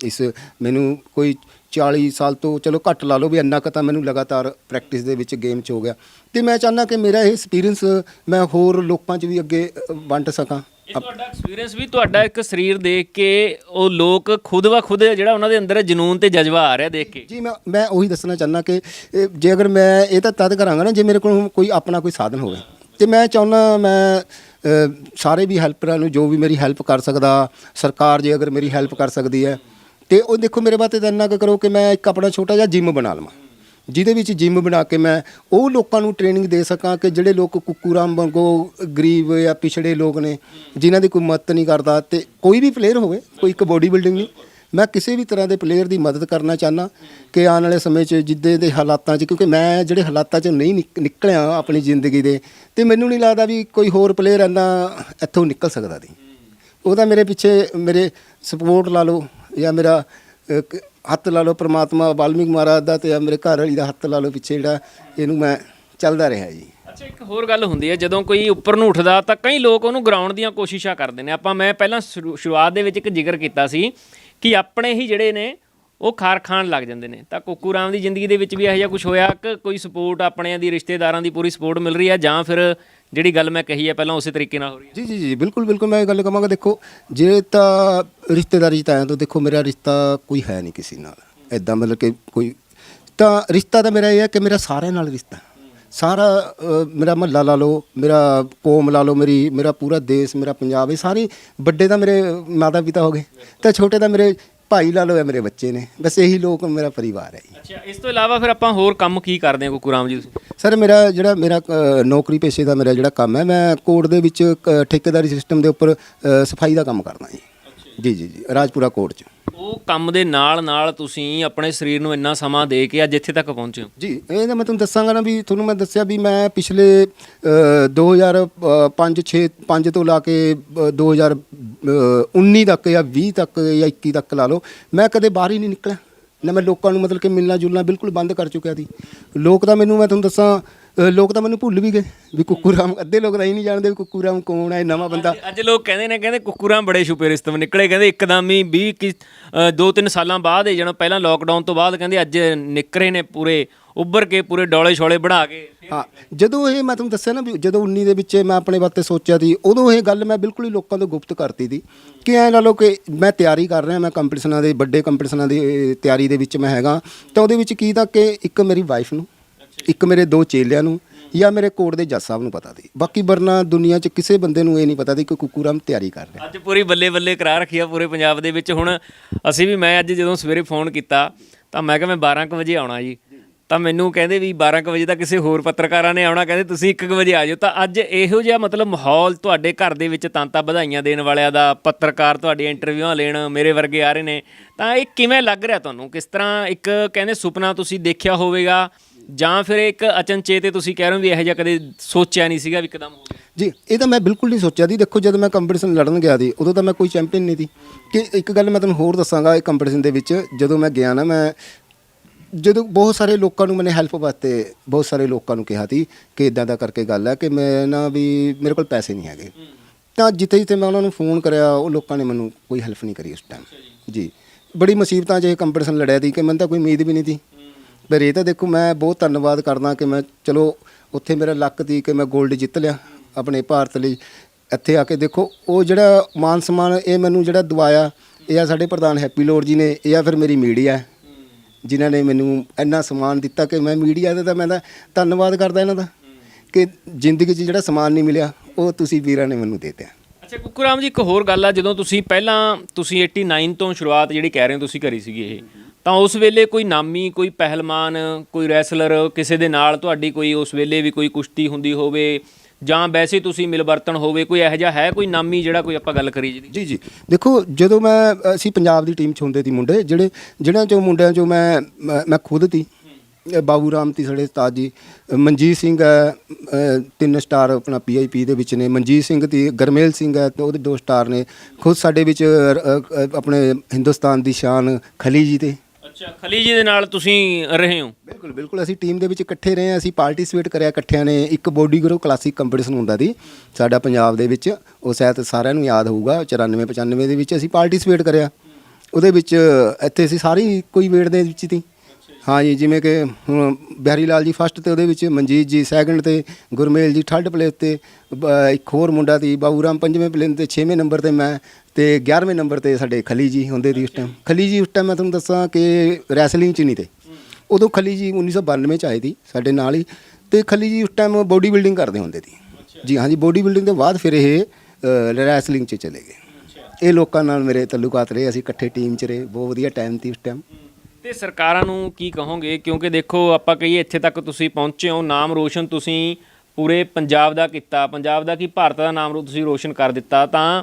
ਇਸ ਮੈਨੂੰ ਕੋਈ 40 ਸਾਲ ਤੋਂ ਚਲੋ ਘੱਟ ਲਾ ਲਓ ਵੀ ਇੰਨਾ ਕੁ ਤਾਂ ਮੈਨੂੰ ਲਗਾਤਾਰ ਪ੍ਰੈਕਟਿਸ ਦੇ ਵਿੱਚ ਗੇਮ 'ਚ ਹੋ ਗਿਆ। ਤੇ ਮੈਂ ਚਾਹੁੰਦਾ ਕਿ ਮੇਰਾ ਇਹ ਐਕਸਪੀਰੀਅੰਸ ਮੈਂ ਹੋਰ ਲੋਕਾਂ 'ਚ ਵੀ ਅੱਗੇ ਵੰਡ ਸਕਾਂ। ਇਹ ਤੁਹਾਡਾ ਐਕਸਪੀਰੀਅੰਸ ਵੀ ਤੁਹਾਡਾ ਇੱਕ ਸਰੀਰ ਦੇਖ ਕੇ ਉਹ ਲੋਕ ਖੁਦ ਵਾ ਖੁਦ ਜਿਹੜਾ ਉਹਨਾਂ ਦੇ ਅੰਦਰ ਜਨੂਨ ਤੇ ਜਜ਼ਬਾ ਆ ਰਿਹਾ ਦੇਖ ਕੇ। ਜੀ ਮੈਂ ਮੈਂ ਉਹੀ ਦੱਸਣਾ ਚਾਹੁੰਦਾ ਕਿ ਜੇ ਅਗਰ ਮੈਂ ਇਹ ਤਾਂ ਤਦ ਕਰਾਂਗਾ ਨਾ ਜੇ ਮੇਰੇ ਕੋਲ ਕੋਈ ਆਪਣਾ ਕੋਈ ਸਾਧਨ ਹੋਵੇ। ਤੇ ਮੈਂ ਚਾਹੁੰਦਾ ਮੈਂ ਅ, ਸਾਰੇ ਵੀ ਹੈਲਪਰਾਂ ਨੂੰ ਜੋ ਵੀ ਮੇਰੀ ਹੈਲਪ ਕਰ ਸਕਦਾ ਸਰਕਾਰ ਜੇ ਅਗਰ ਮੇਰੀ ਹੈਲਪ ਕਰ ਸਕਦੀ ਹੈ ਤੇ ਉਹ ਦੇਖੋ ਮੇਰੇ ਵਾਸਤੇ ਤਾਂ ਇੰਨਾ ਕੁ ਕਰੋ ਕਿ ਮੈਂ ਇੱਕ ਆਪਣਾ ਛੋਟਾ ਜਿਹਾ ਜਿਮ ਬਣਾ ਲਵਾਂ। ਜਿਹਦੇ ਵਿੱਚ ਜਿਮ ਬਣਾ ਕੇ ਮੈਂ ਉਹ ਲੋਕਾਂ ਨੂੰ ਟ੍ਰੇਨਿੰਗ ਦੇ ਸਕਾਂ ਕਿ ਜਿਹੜੇ ਲੋਕ ਕੁੱਕੂਰਾਮ ਵਾਂਗੋ ਗਰੀਬ ਜਾਂ ਪਿਛੜੇ ਲੋਕ ਨੇ ਜਿਨ੍ਹਾਂ ਦੀ ਕੋਈ ਮਦਦ ਨਹੀਂ ਕਰਦਾ ਤੇ ਕੋਈ ਵੀ ਪਲੇਅਰ ਹੋਵੇ ਕੋਈ ਇੱਕ ਬੋਡੀ ਬਿਲਡਿੰਗ ਨਹੀਂ ਮੈਂ ਕਿਸੇ ਵੀ ਤਰ੍ਹਾਂ ਦੇ ਪਲੇਅਰ ਦੀ ਮਦਦ ਕਰਨਾ ਚਾਹਨਾ ਕਿ ਆਉਣ ਵਾਲੇ ਸਮੇਂ 'ਚ ਜਿੱਦੇ ਦੇ ਹਾਲਾਤਾਂ 'ਚ ਕਿਉਂਕਿ ਮੈਂ ਜਿਹੜੇ ਹਾਲਾਤਾਂ 'ਚ ਨਹੀਂ ਨਿਕ- ਨਿਕਲਿਆ ਆਪਣੀ ਜ਼ਿੰਦਗੀ ਦੇ ਤੇ ਮੈਨੂੰ ਨਹੀਂ ਲੱਗਦਾ ਵੀ ਕੋਈ ਹੋਰ ਪਲੇਅਰ ਇੰਨਾ ਇੱਥੋਂ ਨਿਕਲ ਸਕਦਾ ਦੀ ਉਹਦਾ ਮੇਰੇ ਪਿੱਛੇ ਮੇਰੇ ਸਪੋਰਟ ਲਾ ਲਓ ਜਾਂ ਮੇਰਾ ਅ, ਕ- ਹੱਥ ਲਾ ਲਓ ਪ੍ਰਮਾਤਮਾ ਵਾਲਮੀਕ ਮਹਾਰਾਜ ਦਾ ਤੇ ਮੇਰੇ ਘਰ ਵਾਲੀ ਦਾ ਹੱਥ ਲਾ ਲਓ ਪਿੱਛੇ ਜਿਹੜਾ ਇਹਨੂੰ ਮੈਂ ਚੱਲਦਾ ਰਿਹਾ ਜੀ। ਅੱਛਾ ਇੱਕ ਹੋਰ ਗੱਲ ਹੁੰਦੀ ਹੈ ਜਦੋਂ ਕੋਈ ਉੱਪਰ ਨੂੰ ਉੱਠਦਾ ਤਾਂ ਕਈ ਲੋਕ ਉਹਨੂੰ ਗਰਾਊਂਡ ਦੀਆਂ ਕੋਸ਼ਿਸ਼ਾਂ ਕਰਦੇ ਨੇ। ਆਪਾਂ ਮੈਂ ਪਹਿਲਾਂ ਸ਼ੁਰੂ- ਸ਼ੁਰੂਆਤ ਦੇ ਵਿੱਚ ਇੱਕ ਜ਼ਿਕਰ ਕੀਤਾ ਸੀ ਕਿ ਆਪਣੇ ਹੀ ਜਿਹੜੇ ਨੇ, ਉਹ ਖਾਰ ਖਾਣ ਲੱਗ ਜਾਂਦੇ ਨੇ। ਤਾਂ ਕੋਕੂ ਰਾਮ ਦੀ ਜ਼ਿੰਦਗੀ ਦੇ ਵਿੱਚ ਵੀ ਇਹੋ ਜਿਹਾ ਕੁਝ ਹੋਇਆ ਕਿ ਕੋਈ ਸਪੋਰਟ ਆਪਣਿਆਂ ਦੀ, ਰਿਸ਼ਤੇਦਾਰਾਂ ਦੀ ਪੂਰੀ ਸਪੋਰਟ ਮਿਲ ਰਹੀ ਹੈ ਜਾਂ ਫਿਰ ਜਿਹੜੀ ਗੱਲ ਮੈਂ ਕਹੀ ਹੈ ਪਹਿਲਾਂ ਉਸੇ ਤਰੀਕੇ ਨਾਲ ਹੋ ਰਹੀ ਹੈ? ਜੀ ਜੀ ਜੀ, ਬਿਲਕੁਲ ਬਿਲਕੁਲ ਮੈਂ ਇਹ ਗੱਲ ਕਹਾਂਗਾ, ਦੇਖੋ, ਜੇ ਤਾਂ ਰਿਸ਼ਤੇਦਾਰੀ 'ਚ ਤਾਂ ਆਇਆ ਤਾਂ ਦੇਖੋ, ਮੇਰਾ ਰਿਸ਼ਤਾ ਕੋਈ ਹੈ ਨਹੀਂ ਕਿਸੇ ਨਾਲ। ਐਦਾਂ ਮਤਲਬ ਕਿ ਕੋਈ ਤਾਂ ਰਿਸ਼ਤਾ ਤਾਂ ਮੇਰਾ ਇਹ ਹੈ ਕਿ ਮੇਰਾ ਸਾਰਿਆਂ ਨਾਲ ਰਿਸ਼ਤਾ ਸਾਰਾ ਮੇਰਾ ਮਹੱਲਾ ਲਾ ਲਓ ਮੇਰਾ ਕੌਮ ਲਾ ਲਓ ਮੇਰੀ ਮੇਰਾ ਪੂਰਾ ਦੇਸ਼ ਮੇਰਾ ਪੰਜਾਬ ਇਹ ਸਾਰੇ ਵੱਡੇ ਤਾਂ ਮੇਰੇ ਮਾਤਾ ਪਿਤਾ ਹੋ ਗਏ ਤਾਂ ਛੋਟੇ ਤਾਂ ਮੇਰੇ ਭਾਈ ਲਾ ਲਓ ਜਾਂ ਮੇਰੇ ਬੱਚੇ ਨੇ। ਬਸ ਇਹੀ ਲੋਕ ਮੇਰਾ ਪਰਿਵਾਰ ਹੈ ਜੀ। ਅੱਛਾ ਇਸ ਤੋਂ ਇਲਾਵਾ ਫਿਰ ਆਪਾਂ ਹੋਰ ਕੰਮ ਕੀ ਕਰਦੇ ਹਾਂ ਕੁੱਕੂ ਰਾਮ ਜੀ ਤੁਸੀਂ? ਸਰ ਮੇਰਾ ਜਿਹੜਾ ਮੇਰਾ ਅ, ਨੌਕਰੀ ਪੇਸ਼ੇ ਦਾ ਮੇਰਾ ਜਿਹੜਾ ਕੰਮ ਹੈ ਮੈਂ ਕੋਰਟ ਦੇ ਵਿੱਚ ਅ, ਠੇਕੇਦਾਰੀ ਸਿਸਟਮ ਦੇ ਉੱਪਰ ਅ, ਸਫ਼ਾਈ ਦਾ ਕੰਮ ਕਰਦਾ ਜੀ। ਜੀ ਜੀ ਜੀ ਰਾਜਪੁਰਾ ਕੋਰਟ 'ਚ। ਉਹ ਕੰਮ ਦੇ ਨਾਲ ਨਾਲ ਤੁਸੀਂ ਆਪਣੇ ਸਰੀਰ ਨੂੰ ਇੰਨਾ ਸਮਾਂ ਦੇ ਕੇ ਅੱਜ ਇੱਥੇ ਤੱਕ ਪਹੁੰਚੇ ਹੋ। ਜੀ ਇਹ ਤਾਂ ਮੈਂ ਤੁਹਾਨੂੰ ਦੱਸਾਂਗਾ ਨਾ ਵੀ ਤੁਹਾਨੂੰ ਮੈਂ ਦੱਸਿਆ ਵੀ ਮੈਂ ਪਿਛਲੇ ਅ, 2005 6 5 ਤੋਂ ਲਾ ਕੇ ਅ, 2019 ਤੱਕ ਜਾਂ 20 ਤੱਕ ਜਾਂ 21 ਤੱਕ ਲਾ ਲਓ ਮੈਂ ਕਦੇ ਬਾਹਰ ਹੀ ਨਹੀਂ ਨਿਕਲਿਆ। ਨਾ ਮੈਂ ਲੋਕਾਂ ਨੂੰ ਮਤਲਬ ਕਿ ਮਿਲਣਾ ਜੁਲਣਾ ਬਿਲਕੁਲ ਬੰਦ ਕਰ ਚੁੱਕਿਆ ਸੀ। ਲੋਕ ਤਾਂ ਮੈਨੂੰ ਮੈਂ ਤੁਹਾਨੂੰ ਦੱਸਾਂ ਅ, ਲੋਕ ਤਾਂ ਮੈਨੂੰ ਭੁੱਲ ਵੀ ਗਏ ਵੀ ਕੁੱਕੂ ਰਾਮ ਅੱਧੇ ਲੋਕ ਤਾਂ ਇਹ ਨਹੀਂ ਜਾਣਦੇ ਵੀ ਕੁੱਕੂ ਰਾਮ ਕੌਣ ਹੈ ਇਹ ਨਵਾਂ ਬੰਦਾ। ਅੱਜ- ਲੋਕ ਕਹਿੰਦੇ ਨੇ ਕਹਿੰਦੇ ਕੁੱਕੂਰਾਂ ਬੜੇ ਛੁਪੇ ਰਿਸ਼ਤਮ ਨਿਕਲੇ ਕਹਿੰਦੇ ਇੱਕਦਮ ਹੀ 20 ਕਿ 2-3 ਸਾਲਾਂ ਬਾਅਦ ਇਹ ਜਦੋਂ ਪਹਿਲਾਂ ਲੋਕਡਾਊਨ ਤੋਂ ਬਾਅਦ ਕਹਿੰਦੇ ਅੱਜ ਨਿਕਰੇ ਨੇ ਪੂਰੇ ਉੱਭਰ ਕੇ ਪੂਰੇ ਡੋਲੇ ਛੋਲੇ ਬਣਾ ਕੇ। ਹਾਂ ਜਦੋਂ ਇਹ ਮੈਂ ਤੁਹਾਨੂੰ ਦੱਸਿਆ ਨਾ ਵੀ ਜਦੋਂ 19 ਦੇ ਵਿੱਚ ਮੈਂ ਆਪਣੇ ਵਾਸਤੇ ਸੋਚਿਆ ਸੀ ਉਦੋਂ ਇਹ ਗੱਲ ਮੈਂ ਬਿਲਕੁਲ ਹੀ ਲੋਕਾਂ ਤੋਂ ਗੁਪਤ ਕਰਤੀ ਸੀ ਕਿ ਐਂ ਲਾ ਲਓ ਕਿ ਮੈਂ ਤਿਆਰੀ ਕਰ ਰਿਹਾ ਮੈਂ ਕੰਪੀਟੀਸ਼ਨਾਂ ਦੇ ਵੱਡੇ ਕੰਪੀਟੀਸ਼ਨਾਂ ਦੀ ਅਹ, ਤਿਆਰੀ ਦੇ ਵਿੱਚ ਮੈਂ ਹੈਗਾ। ਤਾਂ ਉਹਦੇ ਵਿੱਚ ਕੀ ਤਾਂ ਕਿ ਇੱਕ ਮੇਰੀ ਵਾਈਫ ਨੂੰ ਇੱਕ ਮੇਰੇ ਦੋ ਚੇਲਿਆਂ ਨੂੰ ਜਾਂ ਮੇਰੇ ਕੋਟ ਦੇ ਜੱਜ ਸਾਹਿਬ ਨੂੰ ਪਤਾ ਸੀ। ਬਾਕੀ ਵਰਨਾ ਦੁਨੀਆ 'ਚ ਕਿਸੇ ਬੰਦੇ ਨੂੰ ਇਹ ਨਹੀਂ ਪਤਾ ਸੀ ਕਿ ਕੁੱਕੂਰਾਮ ਤਿਆਰੀ ਕਰ ਰਿਹਾ। ਅੱਜ ਪੂਰੀ ਬੱਲੇ ਬੱਲੇ ਕਰਾ ਰੱਖੀ ਆ ਪੂਰੇ ਪੰਜਾਬ ਦੇ ਵਿੱਚ। ਹੁਣ ਅਸੀਂ ਵੀ ਮੈਂ ਅੱਜ ਜਦੋਂ ਸਵੇਰੇ ਫੋਨ ਕੀਤਾ, ਤਾਂ ਮੈਂ ਕਿਹਾ ਮੈਂ 12 ਕੁ ਵਜੇ ਆਉਣਾ ਜੀ। ਤਾਂ ਮੈਨੂੰ ਕਹਿੰਦੇ ਵੀ 12 ਕੁ ਵਜੇ ਤਾਂ ਕਿਸੇ ਹੋਰ ਪੱਤਰਕਾਰਾਂ ਨੇ ਆਉਣਾ, ਕਹਿੰਦੇ ਤੁਸੀਂ 1 ਵਜੇ ਆ ਜਾਓ ਤਾਂ ਅੱਜ ਇਹੋ ਜਿਹਾ ਮਤਲਬ ਮਾਹੌਲ ਤੁਹਾਡੇ ਘਰ ਦੇ ਵਿੱਚ ਤਾਂ ਵਧਾਈਆਂ ਦੇਣ ਵਾਲਿਆਂ ਦਾ, ਪੱਤਰਕਾਰ ਤੁਹਾਡੀਆਂ ਇੰਟਰਵਿਊਆਂ ਲੈਣ ਮੇਰੇ ਵਰਗੇ ਆ ਰਹੇ ਨੇ। ਤਾਂ ਇਹ ਕਿਵੇਂ ਲੱਗ ਰਿਹਾ ਤੁਹਾਨੂੰ? ਕਿਸ ਤਰ੍ਹਾਂ ਇੱਕ ਕਹਿੰਦੇ ਸੁਪਨਾ ਤੁਸੀਂ ਦੇਖਿਆ ਹੋਵੇਗਾ? ਜਾਂ ਫਿਰ ਇੱਕ ਅਚਨਚੇਤੇ ਤੁਸੀਂ ਕਹਿ ਰਹੇ ਹੋ ਵੀ ਇਹੋ ਜਿਹਾ ਕਦੇ ਸੋਚਿਆ ਨਹੀਂ ਸੀਗਾ ਵੀ ਇੱਕਦਮ ਹੋ ਗਿਆ? ਜੀ ਇਹ ਤਾਂ ਮੈਂ ਬਿਲਕੁਲ ਨਹੀਂ ਸੋਚਿਆ। ਸੀ ਦੇਖੋ ਜਦੋਂ ਮੈਂ ਕੰਪੀਟੀਸ਼ਨ ਲੜਨ ਗਿਆ ਸੀ ਉਦੋਂ ਤਾਂ ਮੈਂ ਕੋਈ ਚੈਂਪੀਅਨ ਨਹੀਂ ਸੀ। ਕਿ ਇੱਕ ਗੱਲ ਮੈਂ ਤੁਹਾਨੂੰ ਹੋਰ ਦੱਸਾਂਗਾ ਇਹ ਕੰਪੀਟੀਸ਼ਨ ਦੇ ਵਿੱਚ ਜਦੋਂ ਮੈਂ ਗਿਆ ਨਾ ਮੈਂ ਜਦੋਂ ਬਹੁਤ ਸਾਰੇ ਲੋਕਾਂ ਨੂੰ ਮੈंने ਹੈਲਪ ਵਾਸਤੇ ਬਹੁਤ ਸਾਰੇ ਲੋਕਾਂ ਨੂੰ ਕਿਹਾ ਸੀ ਕਿ ਇਦਾਂ ਦਾ ਕਰਕੇ ਗੱਲ ਹੈ ਕਿ ਮੈਂ ਨਾ ਵੀ ਮੇਰੇ ਕੋਲ ਪੈਸੇ ਨਹੀਂ ਹੈਗੇ। ਤਾਂ ਜਿੱਥੇ ਜਿੱਥੇ ਮੈਂ ਉਹਨਾਂ ਨੂੰ ਫੋਨ ਕਰਿਆ ਉਹ ਲੋਕਾਂ ਨੇ ਮੈਨੂੰ ਕੋਈ ਹੈਲਪ ਨਹੀਂ ਕਰੀ ਉਸ ਟਾਈਮ ਜੀ। ਬੜੀ ਮੁਸੀਬਤਾਂ 'ਚ ਇਹ ਕੰਪੀਟੀਸ਼ਨ ਲੜਿਆ ਸੀ ਕਿ ਮੈਨੂੰ ਤਾਂ ਕੋਈ ਉਮੀਦ ਵੀ ਨਹੀਂ ਸੀ। ਪਰ ਇਹ ਤਾਂ ਦੇਖੋ ਮੈਂ ਬਹੁਤ ਧੰਨਵਾਦ ਕਰਦਾ ਕਿ ਮੈਂ, ਚਲੋ ਉੱਥੇ ਮੇਰਾ ਲੱਕ ਸੀ ਕਿ ਮੈਂ 골ਡ ਜਿੱਤ ਲਿਆ ਆਪਣੇ ਭਾਰਤ ਲਈ। ਇੱਥੇ ਆ ਕੇ ਦੇਖੋ, ਉਹ ਜਿਹੜਾ ਮਾਨ ਸਨਮਾਨ, ਇਹ ਮੈਨੂੰ ਜਿਹੜਾ ਦਵਾਇਆ, ਇਹ ਆ ਸਾਡੇ ਪ੍ਰਧਾਨ ਹੈਪੀ ਲੋਰ ਜੀ ਨੇ, ਇਹ ਆ ਫਿਰ ਮੇਰੀ ਮੀਡੀਆ। ਜਿਨ੍ਹਾਂ ਨੇ ਮੈਨੂੰ ਇੰਨਾ ਸਨਮਾਨ ਦਿੱਤਾ ਕਿ ਮੈਂ ਮੀਡੀਆ ਦਾ ਤਾਂ ਮੈਂ ਤਾਂ ਧੰਨਵਾਦ ਕਰਦਾ ਇਹਨਾਂ ਦਾ ਕਿ ਜ਼ਿੰਦਗੀ 'ਚ ਜਿਹੜਾ ਸਨਮਾਨ ਨਹੀਂ ਮਿਲਿਆ, ਉਹ ਤੁਸੀਂ ਵੀਰਾਂ ਨੇ ਮੈਨੂੰ ਦੇ ਦਿੱਤਾ। ਅੱਛਾ ਕੁੱਕੂਰਾਮ ਜੀ, ਇੱਕ ਹੋਰ ਗੱਲ ਆ, ਜਦੋਂ ਤੁਸੀਂ ਪਹਿਲਾਂ ਤੁਸੀਂ 89 ਤੋਂ ਸ਼ੁਰੂਆਤ ਜਿਹੜੀ ਕਹਿ ਰਹੇ ਹੋ ਤੁਸੀਂ ਕਰੀ ਸੀਗੀ ਇਹ ਤਾਂ ਉਸ ਵੇਲੇ ਕੋਈ ਨਾਮੀ, ਕੋਈ ਪਹਿਲਵਾਨ, ਕੋਈ ਰੈਸਲਰ ਕਿਸੇ ਦੇ ਨਾਲ ਤੁਹਾਡੀ ਕੋਈ ਉਸ ਵੇਲੇ ਵੀ ਕੋਈ ਕੁਸ਼ਤੀ ਹੁੰਦੀ ਹੋਵੇ ਜਾਂ ਵੈਸੇ ਤੁਸੀਂ ਮਿਲਵਰਤਨ ਹੋਵੇ, ਕੋਈ ਇਹੋ ਜਿਹਾ ਹੈ ਕੋਈ ਨਾਮੀ ਜਿਹੜਾ ਕੋਈ ਆਪਾਂ ਗੱਲ ਕਰੀ ਜੀ ਜੀ। ਦੇਖੋ, ਜਦੋਂ ਮੈਂ, ਅਸੀਂ ਪੰਜਾਬ ਦੀ ਟੀਮ 'ਚ ਹੁੰਦੇ ਸੀ ਮੁੰਡੇ, ਜਿਹੜੇ ਜਿਹੜਿਆਂ ਚੋਂ ਮੁੰਡਿਆਂ ਚੋਂ ਮੈਂ, ਮੈਂ- ਖੁਦ ਤੀ ਬਾਬੂ ਰਾਮ ਤੀ ਸਾਡੇ ਉਸਤਾਦ ਜੀ, ਮਨਜੀਤ ਸਿੰਘ ਹੈ ਤਿੰਨ ਸਟਾਰ ਆਪਣਾ ਪੀਆਈਪੀ ਦੇ ਵਿੱਚ ਨੇ। ਮਨਜੀਤ ਸਿੰਘ ਤੀ ਗਰਮੇਲ ਸਿੰਘ ਹੈ, ਤੇ ਉਹਦੇ ਦੋ ਸਟਾਰ ਨੇ। ਖੁਦ ਸਾਡੇ ਵਿੱਚ ਆਪਣੇ ਹਿੰਦੁਸਤਾਨ ਦੀ ਸ਼ਾਨ ਖਲੀ ਜੀ ਤੇ। ਅੱਛਾ, ਖਲੀ ਜੀ ਦੇ ਨਾਲ ਤੁਸੀਂ ਰਹੇ ਹੋ? ਬਿਲਕੁਲ ਬਿਲਕੁਲ। ਅਸੀਂ ਟੀਮ ਦੇ ਵਿੱਚ ਇਕੱਠੇ ਰਹੇ ਹਾਂ। ਅਸੀਂ ਪਾਰਟਿਸਿਪੇਟ ਕਰਿਆ ਇਕੱਠਿਆਂ ਨੇ। ਇੱਕ ਬੋਡੀ ਗਰੋ ਕਲਾਸਿਕ ਕੰਪੀਟੀਸ਼ਨ ਹੁੰਦਾ ਸੀ ਸਾਡਾ ਪੰਜਾਬ ਦੇ ਵਿੱਚ। ਉਹ ਸ਼ਾਇਦ ਸਾਰਿਆਂ ਨੂੰ ਯਾਦ ਹੋਊਗਾ। 94 95 ਦੇ ਵਿੱਚ ਅਸੀਂ ਪਾਰਟਿਸਿਪੇਟ ਕਰਿਆ। ਉਹਦੇ ਵਿੱਚ ਇੱਥੇ ਅਸੀਂ ਸਾਰੀ ਕੋਈ ਵੇਟ ਦੇ ਵਿੱਚ ਸੀ। ਹਾਂ ਜੀ, ਜਿਵੇਂ ਕਿ ਹੁਣ ਬਿਹਾਰੀ ਲਾਲ ਜੀ ਫਸਟ ਤੇ ਉਹਦੇ ਵਿੱਚ, ਮਨਜੀਤ ਜੀ ਸੈਕੰਡ ਤੇ, ਗੁਰਮੇਲ ਜੀ ਥਰਡ ਪਲੇਸ ਤੇ ਬ- ਇੱਕ ਹੋਰ ਮੁੰਡਾ ਸੀ, ਬਾਬੂ ਰਾਮ ਪੰਜਵੇਂ ਪਲੇਨ ਤੇ 6ਵੇਂ ਨੰਬਰ ਤੇ ਮੈਂ ਤੇ 11ਵੇਂ ਨੰਬਰ ਤੇ ਸਾਡੇ ਖਲੀ ਜੀ ਹੁੰਦੇ ਸੀ ਉਸ ਟਾਈਮ ਖਲੀ ਜੀ ਉਸ ਟਾਈਮ ਮੈਂ ਤੁਹਾਨੂੰ ਦੱਸਾਂ ਕਿ ਰੈਸਲਿੰਗ ਚ ਨਹੀਂ ਤੇ। ਉਦੋਂ ਖਲੀ ਜੀ 1992 ਚ ਆਏ ਸੀ ਸਾਡੇ ਨਾਲ ਹੀ। ਤੇ ਖਲੀ ਜੀ ਉਸ ਟਾਈਮ ਬੋਡੀ ਬਿਲਡਿੰਗ ਕਰਦੇ ਹੁੰਦੇ ਸੀ। ਜੀ ਹਾਂਜੀ ਬੋਡੀ ਬਿਲਡਿੰਗ ਤੋਂ ਬਾਅਦ ਫਿਰ ਇਹ ਰੈਸਲਿੰਗ ਚ ਚਲੇ ਗਏ। ਇਹ ਲੋਕਾਂ ਨਾਲ ਮੇਰੇ ਤਾਲੁਕਾਤ ਰਹੇ ਅਸੀਂ ਇਕੱਠੇ ਟੀਮ ਚ ਰਹੇ ਬਹੁਤ ਵਧੀਆ ਟਾਈਮ ਸੀ ਉਸ ਟਾਈਮ ਤੇ ਸਰਕਾਰਾਂ ਨੂੰ ਕੀ ਕਹੋਗੇ? ਕਿਉਂਕਿ ਦੇਖੋ ਆਪਾਂ ਕਹੀਏ ਇੱਥੇ ਤੱਕ ਤੁਸੀਂ ਪਹੁੰਚੇ ਹੋ ਨਾਮ ਰੋਸ਼ਨ ਤੁਸੀਂ ਪੂਰੇ ਪੰਜਾਬ ਦਾ ਕੀਤਾ। ਪੰਜਾਬ ਦਾ ਕੀ? ਭਾਰਤ ਦਾ ਨਾਮ ਰੋ ਤੁਸੀਂ ਰੋਸ਼ਨ ਕਰ ਦਿੱਤਾ। ਤਾਂ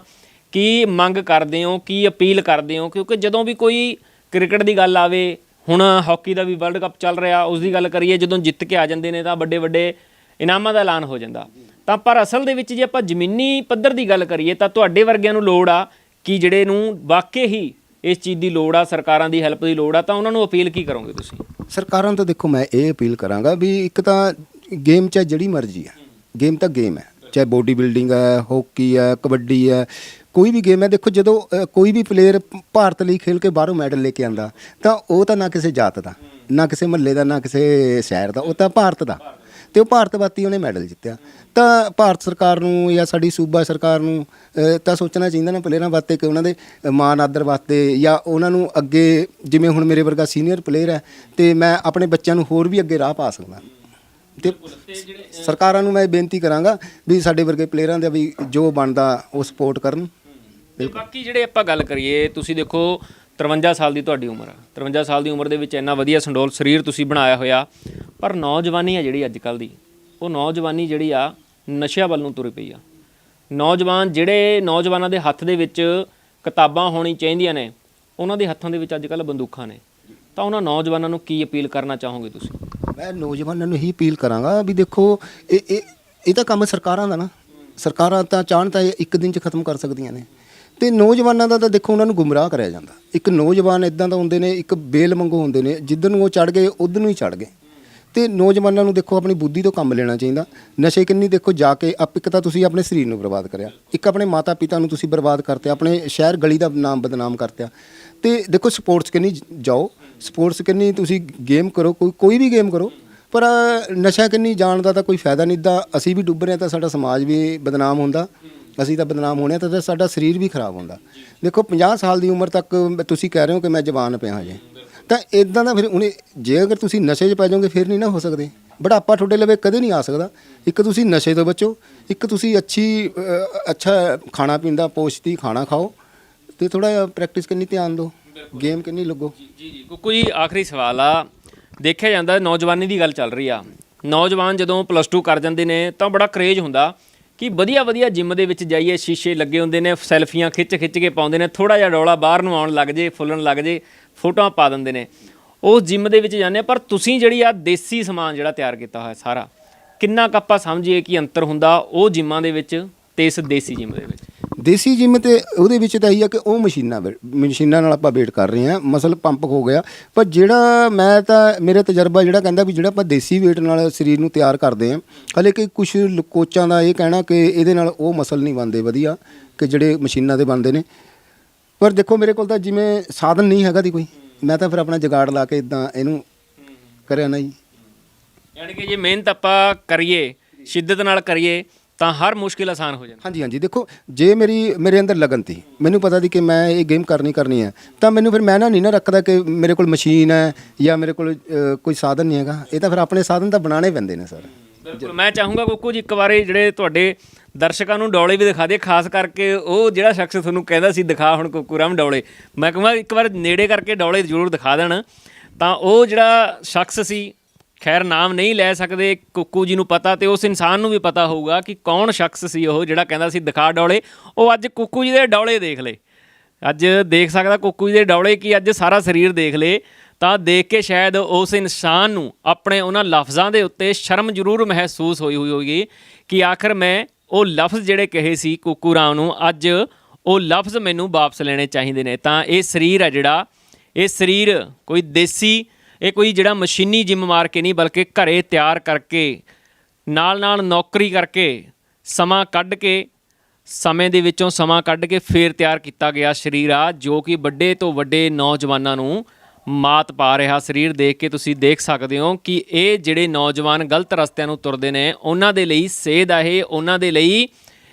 ਕੀ ਮੰਗ ਕਰਦੇ ਹੋ, ਕੀ ਅਪੀਲ ਕਰਦੇ ਹੋ? ਕਿਉਂਕਿ ਜਦੋਂ ਵੀ ਕੋਈ ਕ੍ਰਿਕਟ ਦੀ ਗੱਲ ਆਵੇ, ਹੁਣ ਹਾਕੀ ਦਾ ਵੀ ਵਰਲਡ ਕੱਪ ਚੱਲ ਰਿਹਾ ਉਸ ਦੀ ਗੱਲ ਕਰੀਏ, ਜਦੋਂ ਜਿੱਤ ਕੇ ਆ ਜਾਂਦੇ ਨੇ ਤਾਂ ਵੱਡੇ ਵੱਡੇ ਇਨਾਮਾਂ ਦਾ ਐਲਾਨ ਹੋ ਜਾਂਦਾ। ਤਾਂ ਪਰ ਅਸਲ ਦੇ ਵਿੱਚ ਜੇ ਆਪਾਂ ਜ਼ਮੀਨੀ ਪੱਧਰ ਦੀ ਗੱਲ ਕਰੀਏ, ਤਾਂ ਤੁਹਾਡੇ ਵਰਗਿਆਂ ਨੂੰ ਲੋੜ ਆ ਕਿ ਜਿਹੜੇ ਨੂੰ ਵਾਕਈ ਹੀ ਇਸ ਚੀਜ਼ ਦੀ ਲੋੜ ਆ, ਸਰਕਾਰਾਂ ਦੀ ਹੈਲਪ ਦੀ ਲੋੜ ਆ, ਤਾਂ ਉਹਨਾਂ ਨੂੰ ਅਪੀਲ ਕੀ ਕਰੋਗੇ ਤੁਸੀਂ? ਸਰਕਾਰਾਂ ਤੋਂ ਦੇਖੋ, ਮੈਂ ਇਹ ਅਪੀਲ ਕਰਾਂਗਾ ਵੀ ਇੱਕ ਤਾਂ ਗੇਮ ਚਾਹੇ ਜਿਹੜੀ ਮਰਜ਼ੀ ਆ, ਗੇਮ ਤਾਂ ਗੇਮ ਹੈ, ਚਾਹੇ ਬੋਡੀ ਬਿਲਡਿੰਗ ਹੈ, ਹਾਕੀ ਹੈ, ਕਬੱਡੀ ਹੈ ਕੋਈ ਵੀ ਗੇਮ ਹੈ ਦੇਖੋ ਜਦੋਂ ਅ, ਕੋਈ ਵੀ ਪਲੇਅਰ ਭਾਰਤ ਲਈ ਖੇਲ ਕੇ ਬਾਹਰੋਂ ਮੈਡਲ ਲੈ ਕੇ ਆਂਦਾ ਤਾਂ ਉਹ ਤਾਂ ਨਾ ਕਿਸੇ ਜਾਤ ਦਾ ਨਾ ਕਿਸੇ ਮਹੱਲੇ ਦਾ ਨਾ ਕਿਸੇ ਸ਼ਹਿਰ ਦਾ ਉਹ ਤਾਂ ਭਾਰਤ ਦਾ। ਤੇ ਉਹ ਭਾਰਤ ਵਾਸਤੇ ਉਹਨੇ ਮੈਡਲ ਜਿੱਤਿਆ। ਤਾਂ ਭਾਰਤ ਸਰਕਾਰ ਨੂੰ ਜਾਂ ਸਾਡੀ ਸੂਬਾ ਸਰਕਾਰ ਨੂੰ ਅ, ਤਾਂ ਸੋਚਣਾ ਚਾਹੀਦਾ ਨਾ ਪਲੇਅਰਾਂ ਵਾਸਤੇ ਕਿ ਉਹਨਾਂ ਦੇ ਮਾਣ ਆਦਰ ਵਾਸਤੇ ਜਾਂ ਉਹਨਾਂ ਨੂੰ ਅੱਗੇ ਜਿਵੇਂ ਹੁਣ ਮੇਰੇ ਵਰਗਾ ਸੀਨੀਅਰ ਪਲੇਅਰ ਹੈ ਤੇ ਮੈਂ ਆਪਣੇ ਬੱਚਿਆਂ ਨੂੰ ਹੋਰ ਵੀ ਅੱਗੇ ਰਾਹ ਪਾ ਸਕਦਾ। ਤੇ ਸਰਕਾਰਾਂ ਨੂੰ ਮੈਂ ਬੇਨਤੀ ਕਰਾਂਗਾ ਵੀ ਸਾਡੇ ਵਰਗੇ ਪਲੇਅਰਾਂ ਦਾ ਵੀ ਜੋ ਬਣਦਾ ਉਹ ਸਪੋਰਟ ਕਰਨ। ਤੇ ਬਾਕੀ ਜਿਹੜੇ ਆਪਾਂ ਗੱਲ ਕਰੀਏ, ਤੁਸੀਂ ਦੇਖੋ 53 ਸਾਲ ਦੀ ਤੁਹਾਡੀ ਉਮਰ ਆ। 53 ਸਾਲ ਦੀ ਉਮਰ ਦੇ ਵਿੱਚ ਇੰਨਾ ਵਧੀਆ ਸੰਡੋਲ ਸਰੀਰ ਤੁਸੀਂ ਬਣਾਇਆ ਹੋਇਆ, ਪਰ ਨੌਜਵਾਨੀ ਆ ਜਿਹੜੀ ਅੱਜ ਕੱਲ ਦੀ, ਉਹ ਨੌਜਵਾਨੀ ਜਿਹੜੀ ਆ, ਨਸ਼ਿਆਂ ਵੱਲ ਨੂੰ ਤੁਰ ਪਈ ਆ। ਨੌਜਵਾਨ ਜਿਹੜੇ ਨੌਜਵਾਨਾਂ ਦੇ ਹੱਥ ਦੇ ਵਿੱਚ ਕਿਤਾਬਾਂ ਹੋਣੀ ਚਾਹੀਦੀਆਂ ਨੇ, ਉਹਨਾਂ ਦੇ ਹੱਥਾਂ ਦੇ ਵਿੱਚ ਅੱਜ ਕੱਲ ਬੰਦੂਕਾਂ ਨੇ। ਤਾਂ ਉਹਨਾਂ ਨੌਜਵਾਨਾਂ ਨੂੰ ਕੀ ਅਪੀਲ ਕਰਨਾ ਚਾਹੋਗੇ ਤੁਸੀਂ? ਮੈਂ ਨੌਜਵਾਨਾਂ ਨੂੰ ਇਹੀ ਅਪੀਲ ਕਰਾਂਗਾ ਵੀ ਦੇਖੋ, ਇਹ ਇਹ ਇਹ ਤਾਂ ਕੰਮ ਸਰਕਾਰਾਂ ਦਾ ਨਾ। ਸਰਕਾਰਾਂ ਤਾਂ ਚਾਹਣ ਤਾਂ ਇੱਕ ਦਿਨ ਚ ਖਤਮ ਕਰ ਸਕਦੀਆਂ ਨੇ। ਤੇ ਨੌਜਵਾਨਾਂ ਦਾ ਤਾਂ ਦੇਖੋ ਉਹਨਾਂ ਨੂੰ ਗੁੰਮਰਾਹ ਕਰਿਆ ਜਾਂਦਾ। ਇੱਕ ਨੌਜਵਾਨ ਇਦਾਂ ਦਾ ਹੁੰਦੇ ਨੇ, ਇੱਕ ਬੇਲ ਮੰਗੋ ਹੁੰਦੇ ਨੇ ਜਿੱਦਨ ਨੂੰ ਉਹ ਚੜ ਗਏ, ਉਧਰ ਨੂੰ ਹੀ ਚੜ ਗਏ। ਤੇ ਨੌਜਵਾਨਾਂ ਨੂੰ ਦੇਖੋ ਆਪਣੀ ਬੁੱਧੀ ਤੋਂ ਕੰਮ ਲੈਣਾ ਚਾਹੀਦਾ। ਨਸ਼ੇ ਕਿੰਨੀ ਦੇਖੋ ਜਾ ਕੇ ਆਪ, ਇੱਕ ਤਾਂ ਤੁਸੀਂ ਆਪਣੇ ਸਰੀਰ ਨੂੰ ਬਰਬਾਦ ਕਰਿਆ। ਇੱਕ ਆਪਣੇ ਮਾਤਾ ਪਿਤਾ ਨੂੰ ਤੁਸੀਂ ਬਰਬਾਦ ਕਰਤੇ, ਆਪਣੇ ਸ਼ਹਿਰ ਗਲੀ ਦਾ ਨਾਮ ਬਦਨਾਮ ਕਰਤਿਆ। ਤੇ ਦੇਖੋ ਸਪੋਰਟਸ ਕਿੰਨੀ ਜਾਓ। ਸਪੋਰਟਸ ਕਿੰਨੀ ਤੁਸੀਂ ਗੇਮ ਕਰੋ, ਕੋਈ ਕੋਈ ਵੀ ਗੇਮ ਕਰੋ। ਪਰ ਨਸ਼ਾ ਕਿੰਨੀ ਜਾਣ ਦਾ ਤਾਂ ਕੋਈ ਫਾਇਦਾ ਨਹੀਂ। ਦਾ ਅਸੀਂ ਵੀ ਡੁੱਬ ਰਹੇ ਹਾਂ ਤਾਂ ਸਾਡਾ ਸਮਾਜ ਵੀ ਬਦਨਾਮ ਹੁੰਦਾ। ਅਸੀਂ ਤਾਂ ਬਦਨਾਮ ਹੋਣੇ ਤਾਂ ਸਾਡਾ ਸਰੀਰ ਵੀ ਖਰਾਬ ਹੁੰਦਾ। ਦੇਖੋ 50 ਸਾਲ ਦੀ ਉਮਰ ਤੱਕ ਤੁਸੀਂ ਕਹਿ ਰਹੇ ਹੋ ਕਿ ਮੈਂ ਜਵਾਨ ਪਿਆ ਹਜੇ। ਤਾਂ ਇਦਾਂ ਦਾ ਫਿਰ ਉਹਨੇ ਜੇ ਅਗਰ ਤੁਸੀਂ ਨਸ਼ੇ 'ਚ ਪੈ ਜਾਓਗੇ ਫਿਰ ਨਹੀਂ ਨਾ ਹੋ ਸਕਦੇ। ਬੁਢਾਪਾ ਤੁਹਾਡੇ ਲਵੇ ਕਦੇ ਨਹੀਂ ਆ ਸਕਦਾ। ਇੱਕ ਤੁਸੀਂ ਨਸ਼ੇ ਤੋਂ ਬਚੋ ਇੱਕ ਤੁਸੀਂ ਅੱਛੀ ਅੱਛਾ ਖਾਣਾ ਪੀਂਦਾ ਪੌਸ਼ਟਿਕ ਖਾਣਾ ਖਾਓ ਤੇ ਥੋੜਾ ਜਿਹਾ ਪ੍ਰੈਕਟਿਸ ਕਰਨੀ ਧਿਆਨ ਦਿਓ। ਗੇਮ ਕਿੰਨੀ ਲੱਗੋ। ਜੀ ਜੀ ਜੀ। ਆਖਰੀ ਸਵਾਲ ਆ। ਦੇਖਿਆ ਜਾਂਦਾ ਨੌਜਵਾਨੀ ਦੀ ਗੱਲ ਚੱਲ ਰਹੀ ਆ। ਨੌਜਵਾਨ ਜਦੋਂ ਪਲੱਸ 2 ਕਰ ਜਾਂਦੇ ਨੇ ਤਾਂ ਬੜਾ ਕਰੇਜ ਹੁੰਦਾ। ਕਿ ਵਧੀਆ ਵਧੀਆ ਜਿਮ ਦੇ ਵਿੱਚ ਜਾਈਏ, ਸ਼ੀਸ਼ੇ ਲੱਗੇ ਹੁੰਦੇ ਨੇ, ਸੈਲਫੀਆਂ ਖਿੱਚ ਖਿੱਚ ਕੇ ਪਾਉਂਦੇ ਨੇ ਥੋੜਾ ਜਿਹਾ ਡੋਲਾ ਬਾਹਰ ਨੂੰ ਆਉਣ ਲੱਗ ਜੇ, ਫੁੱਲਣ ਲੱਗ ਜੇ, ਫੋਟੋਆਂ ਪਾ ਦਿੰਦੇ ਨੇ। ਉਸ ਜਿਮ ਦੇ ਵਿੱਚ ਜਾਂਦੇ ਆ ਪਰ ਤੁਸੀਂ ਜਿਹੜੀ ਆ ਦੇਸੀ ਸਮਾਨ ਜਿਹੜਾ ਤਿਆਰ ਕੀਤਾ ਹੋਇਆ ਸਾਰਾ, ਕਿੰਨਾ ਕੁ ਆਪਾਂ ਸਮਝੀਏ ਕਿ ਅੰਤਰ ਹੁੰਦਾ, ਉਹ ਜਿਮਾਂ ਦੇ ਵਿੱਚ ਤੇ ਇਸ ਦੇਸੀ ਜਿਮ ਦੇ ਵਿੱਚ? ਦੇਸੀ ਜਿਮ ਤੇ ਉਹਦੇ ਵਿੱਚ ਤਾਂ ਇਹੀ ਆ ਕਿ ਉਹ ਮਸ਼ੀਨਾਂ ਮਸ਼ੀਨਾਂ ਨਾਲ ਆਪਾਂ ਵੇਟ ਕਰ ਰਹੇ ਹਾਂ ਮਸਲ ਪੰਪ ਹੋ ਗਿਆ। ਪਰ ਜਿਹੜਾ ਮੈਂ ਤਾਂ ਮੇਰਾ ਤਜਰਬਾ ਜਿਹੜਾ ਕਹਿੰਦਾ ਵੀ ਜਿਹੜਾ ਆਪਾਂ ਦੇਸੀ ਵੇਟ ਨਾਲ ਸਰੀਰ ਨੂੰ ਤਿਆਰ ਕਰਦੇ ਹਾਂ ਹਲੇ ਕਿ ਕੁਝ ਕੋਚਾਂ ਦਾ ਇਹ ਕਹਿਣਾ ਕਿ ਇਹਦੇ ਨਾਲ ਉਹ ਮਸਲ ਨਹੀਂ ਬਣਦੇ ਵਧੀਆ ਕਿ ਜਿਹੜੇ ਮਸ਼ੀਨਾਂ ਦੇ ਬਣਦੇ ਨੇ। ਪਰ ਦੇਖੋ ਮੇਰੇ ਕੋਲ ਤਾਂ ਜਿਵੇਂ ਸਾਧਨ ਨਹੀਂ ਹੈਗਾ ਦੀ ਕੋਈ। ਮੈਂ ਤਾਂ ਫਿਰ ਆਪਣਾ ਜਗਾੜ ਲਾ ਕੇ ਇਦਾਂ ਇਹਨੂੰ ਕਰਿਆ ਨਾ ਜੀ ਯਾਨੀ ਕਿ ਜੇ ਮਿਹਨਤ ਆਪਾਂ ਕਰੀਏ ਸ਼ਿੱਦਤ ਨਾਲ ਕਰੀਏ ਤਾਂ ਹਰ ਮੁਸ਼ਕਿਲ ਆਸਾਨ ਹੋ ਜਾਂਦੀ ਹਾਂਜੀ ਹਾਂਜੀ। ਦੇਖੋ ਜੇ ਮੇਰੀ ਮੇਰੇ ਅੰਦਰ ਲਗਨ ਤੀ ਮੈਨੂੰ ਪਤਾ ਸੀ ਕਿ ਮੈਂ ਇਹ ਗੇਮ ਕਰਨੀ ਕਰਨੀ ਹੈ ਤਾਂ ਮੈਨੂੰ ਫਿਰ ਮੈਂ ਨਾ ਨਹੀਂ ਨਾ ਰੱਖਦਾ ਕਿ ਮੇਰੇ ਕੋਲ ਮਸ਼ੀਨ ਹੈ ਜਾਂ ਮੇਰੇ ਕੋਲ ਅ, ਕੋਈ ਸਾਧਨ ਨਹੀਂ ਹੈਗਾ। ਇਹ ਤਾਂ ਫਿਰ ਆਪਣੇ ਸਾਧਨ ਤਾਂ ਬਣਾਉਣੇ ਪੈਂਦੇ ਨੇ ਸਰ। ਬਿਲਕੁਲ। ਮੈਂ ਚਾਹੂੰਗਾ ਕੁੱਕੂ ਜੀ ਇੱਕ ਵਾਰੀ ਜਿਹੜੇ ਤੁਹਾਡੇ ਦਰਸ਼ਕਾਂ ਨੂੰ ਡੌਲੇ ਵੀ ਦਿਖਾ ਦੇ ਖਾਸ ਕਰਕੇ ਉਹ ਜਿਹੜਾ ਸ਼ਖਸ ਤੁਹਾਨੂੰ ਕਹਿੰਦਾ ਸੀ ਦਿਖਾ ਹੁਣ ਕੁਕੂਰਾਮ ਡੌਲੇ। ਮੈਂ ਕਹਾਂ ਇੱਕ ਵਾਰ ਨੇੜੇ ਕਰਕੇ ਡੌਲੇ ਜ਼ਰੂਰ ਦਿਖਾ ਦੇਣ। ਤਾਂ ਉਹ ਜਿਹੜਾ ਸ਼ਖਸ ਸੀ ਖੈਰ, ਨਾਮ ਨਹੀਂ ਲੈ ਸਕਦੇ, ਕੁੱਕੂ ਜੀ ਨੂੰ ਪਤਾ ਤੇ ਉਸ ਇਨਸਾਨ ਨੂੰ ਵੀ ਪਤਾ ਹੋਊਗਾ ਕਿ ਕੌਣ ਸ਼ਖਸ ਸੀ ਉਹ ਜਿਹੜਾ ਕਹਿੰਦਾ ਸੀ, ਦਿਖਾ ਡੌਲੇ। ਉਹ ਅੱਜ ਕੁੱਕੂ ਜੀ ਦੇ ਡੌਲੇ ਦੇਖ ਲੇ। ਅੱਜ ਦੇਖ ਸਕਦਾ ਕੁੱਕੂ ਜੀ ਦੇ ਡੌਲੇ ਕੀ ਅੱਜ ਸਾਰਾ ਸਰੀਰ ਦੇਖ ਲੇ। ਤਾਂ ਦੇਖ ਕੇ ਸ਼ਾਇਦ ਉਸ ਇਨਸਾਨ ਨੂੰ ਆਪਣੇ ਉਹਨਾਂ ਲਫ਼ਜ਼ਾਂ ਦੇ ਉੱਤੇ ਸ਼ਰਮ ਜ਼ਰੂਰ ਮਹਿਸੂਸ ਹੋਈ ਹੋਈ ਹੋਗੀ ਕਿ ਆਖਰ ਮੈਂ ਉਹ ਲਫ਼ਜ਼ ਜਿਹੜੇ ਕਹੇ ਸੀ ਕੁੱਕੂ ਰਾਮ ਨੂੰ, ਅੱਜ ਉਹ ਲਫ਼ਜ਼ ਮੈਨੂੰ ਵਾਪਸ ਲੈਣੇ ਚਾਹੀਦੇ ਨੇ। ਤਾਂ ਇਹ ਸਰੀਰ ਹੈ ਜਿਹੜਾ, ਇਹ ਸਰੀਰ ਕੋਈ ਦੇਸੀ ਇਹ ਕੋਈ ਜਿਹੜਾ ਮਸ਼ੀਨੀ ਜਿਮ ਮਾਰ ਕੇ ਨਹੀਂ, ਬਲਕਿ ਘਰੇ ਤਿਆਰ ਕਰਕੇ ਨਾਲ ਨਾਲ ਨੌਕਰੀ ਕਰਕੇ ਸਮਾਂ ਕੱਢ ਕੇ, ਸਮੇਂ ਦੇ ਵਿੱਚੋਂ ਸਮਾਂ ਕੱਢ ਕੇ ਫੇਰ ਤਿਆਰ ਕੀਤਾ ਗਿਆ ਸਰੀਰ ਆ, ਜੋ ਕਿ ਵੱਡੇ ਤੋਂ ਵੱਡੇ ਨੌਜਵਾਨਾਂ ਨੂੰ ਮਾਤ ਪਾ ਰਿਹਾ ਸਰੀਰ। ਦੇਖ ਕੇ ਤੁਸੀਂ ਦੇਖ ਸਕਦੇ ਹੋ ਕਿ ਇਹ ਜਿਹੜੇ ਨੌਜਵਾਨ ਗਲਤ ਰਸਤਿਆਂ ਨੂੰ ਤੁਰਦੇ ਨੇ, ਉਹਨਾਂ ਦੇ ਲਈ ਸੇਧ ਆ ਇਹ, ਉਹਨਾਂ ਦੇ ਲਈ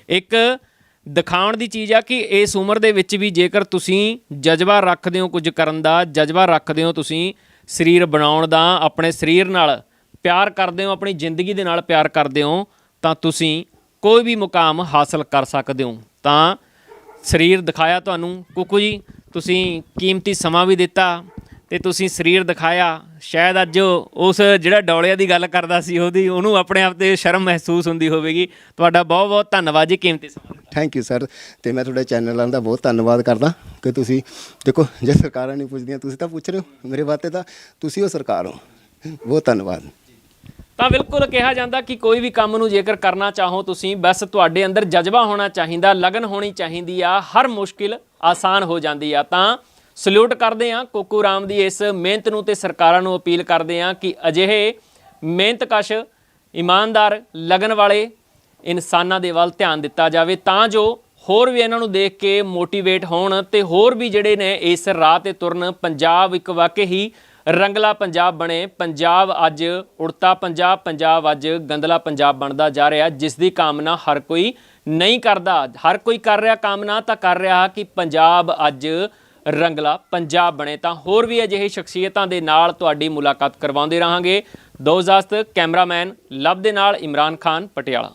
ਇੱਕ ਦਿਖਾਉਣ ਦੀ ਚੀਜ਼ ਆ ਕਿ ਇਸ ਉਮਰ ਦੇ ਵਿੱਚ ਵੀ ਜੇਕਰ ਤੁਸੀਂ ਜਜ਼ਬਾ ਰੱਖਦੇ ਹੋ ਕੁਝ ਕਰਨ ਦਾ, ਜਜ਼ਬਾ ਰੱਖਦੇ ਹੋ ਤੁਸੀਂ ਸਰੀਰ ਬਣਾਉਣ ਦਾ, ਆਪਣੇ ਸਰੀਰ ਨਾਲ ਪਿਆਰ ਕਰਦੇ ਹੋ, ਆਪਣੀ ਜ਼ਿੰਦਗੀ ਦੇ ਨਾਲ ਪਿਆਰ ਕਰਦੇ ਹੋ, ਤਾਂ ਤੁਸੀਂ ਕੋਈ ਵੀ ਮੁਕਾਮ ਹਾਸਲ ਕਰ ਸਕਦੇ ਹੋ। ਤਾਂ ਸਰੀਰ ਦਿਖਾਇਆ ਤੁਹਾਨੂੰ ਕੁਕੂ ਜੀ, ਤੁਸੀਂ ਕੀਮਤੀ ਸਮਾਂ ਵੀ ਦਿੱਤਾ ਤੇ ਤੁਸੀਂ ਸਰੀਰ ਦਿਖਾਇਆ ਸ਼ਾਇਦ ਅੱਜ ਉਸ ਜਿਹੜਾ ਡੌਲਿਆਂ ਦੀ ਗੱਲ ਕਰਦਾ ਸੀ ਉਹਦੀ ਉਹਨੂੰ ਆਪਣੇ ਆਪ ਤੇ ਸ਼ਰਮ ਮਹਿਸੂਸ ਹੁੰਦੀ ਹੋਵੇਗੀ। ਤੁਹਾਡਾ ਬਹੁਤ ਬਹੁਤ ਧੰਨਵਾਦ ਜੀ ਕੀਮਤੀ ਸਮਾਂ। ਥੈਂਕ ਯੂ ਸਰ ਤੇ ਮੈਂ ਤੁਹਾਡੇ ਚੈਨਲਾਂ ਦਾ ਬਹੁਤ ਧੰਨਵਾਦ ਕਰਦਾ ਕਿ ਤੁਸੀਂ ਦੇਖੋ ਜੇ ਸਰਕਾਰਾਂ ਨਹੀਂ ਪੁੱਛਦੀਆਂ ਤੁਸੀਂ ਤਾਂ ਪੁੱਛ ਰਹੇ ਹੋ ਮੇਰੇ ਵਾਸਤੇ ਤਾਂ ਤੁਸੀਂ ਉਹ ਸਰਕਾਰ ਹੋ। ਬਹੁਤ ਧੰਨਵਾਦ। ਤਾਂ ਬਿਲਕੁਲ ਕਿਹਾ ਜਾਂਦਾ ਕਿ ਕੋਈ ਵੀ ਕੰਮ ਨੂੰ ਜੇਕਰ ਕਰਨਾ ਚਾਹੋ ਤੁਸੀਂ ਬਸ ਤੁਹਾਡੇ ਅੰਦਰ ਜਜ਼ਬਾ ਹੋਣਾ ਚਾਹੀਦਾ ਲਗਨ ਹੋਣੀ ਚਾਹੀਦੀ ਆ ਹਰ ਮੁਸ਼ਕਿਲ ਆਸਾਨ ਹੋ ਜਾਂਦੀ ਆ। ਤਾਂ ਸਲੂਟ ਕਰਦੇ ਹਾਂ। ਕੋਕੂ ਰਾਮ ਦੀ ਇਸ ਮਿਹਨਤ ਨੂੰ ਤੇ ਸਰਕਾਰਾਂ ਨੂੰ ਅਪੀਲ ਕਰਦੇ ਹਾਂ ਕਿ ਅਜਿਹੇ ਮਿਹਨਤਕਸ਼ ਇਮਾਨਦਾਰ, ਲਗਨ ਵਾਲੇ ਇਨਸਾਨਾਂ ਦੇ ਵੱਲ ਧਿਆਨ ਦਿੱਤਾ ਜਾਵੇ ਤਾਂ ਜੋ ਹੋਰ ਵੀ ਇਹਨਾਂ ਨੂੰ ਦੇਖ ਕੇ ਮੋਟੀਵੇਟ ਹੋਣ ਤੇ ਹੋਰ ਵੀ ਜਿਹੜੇ ਨੇ ਇਸ ਰਾਹ ਤੇ ਤੁਰਨ, ਪੰਜਾਬ ਇੱਕ ਵਾਕਈ ਹੀ ਰੰਗਲਾ ਪੰਜਾਬ ਬਣੇ। ਪੰਜਾਬ ਅੱਜ ਉੜਤਾ ਪੰਜਾਬ ਪੰਜਾਬ ਅੱਜ ਗੰਦਲਾ ਪੰਜਾਬ ਬਣਦਾ ਜਾ ਰਿਹਾ, ਜਿਸ ਦੀ ਕਾਮਨਾ ਹਰ ਕੋਈ ਨਹੀਂ ਕਰਦਾ। ਹਰ ਕੋਈ ਕਰ ਰਿਹਾ, ਕਾਮਨਾ ਤਾਂ ਕਰ ਰਿਹਾ ਕਿ ਪੰਜਾਬ ਅੱਜ ਰੰਗਲਾ ਪੰਜਾਬ ਬਣੇ ਤਾਂ ਹੋਰ ਵੀ ਅਜਿਹੇ ਸ਼ਖਸੀਅਤਾਂ ਦੇ ਨਾਲ ਤੁਹਾਡੀ ਮੁਲਾਕਾਤ ਕਰਵਾਉਂਦੇ ਰਹਾਂਗੇ। ਦੋਸਤ ਕੈਮਰਾਮੈਨ ਲਵ ਦੇ ਨਾਲ ਇਮਰਾਨ ਖਾਨ, ਪਟਿਆਲਾ।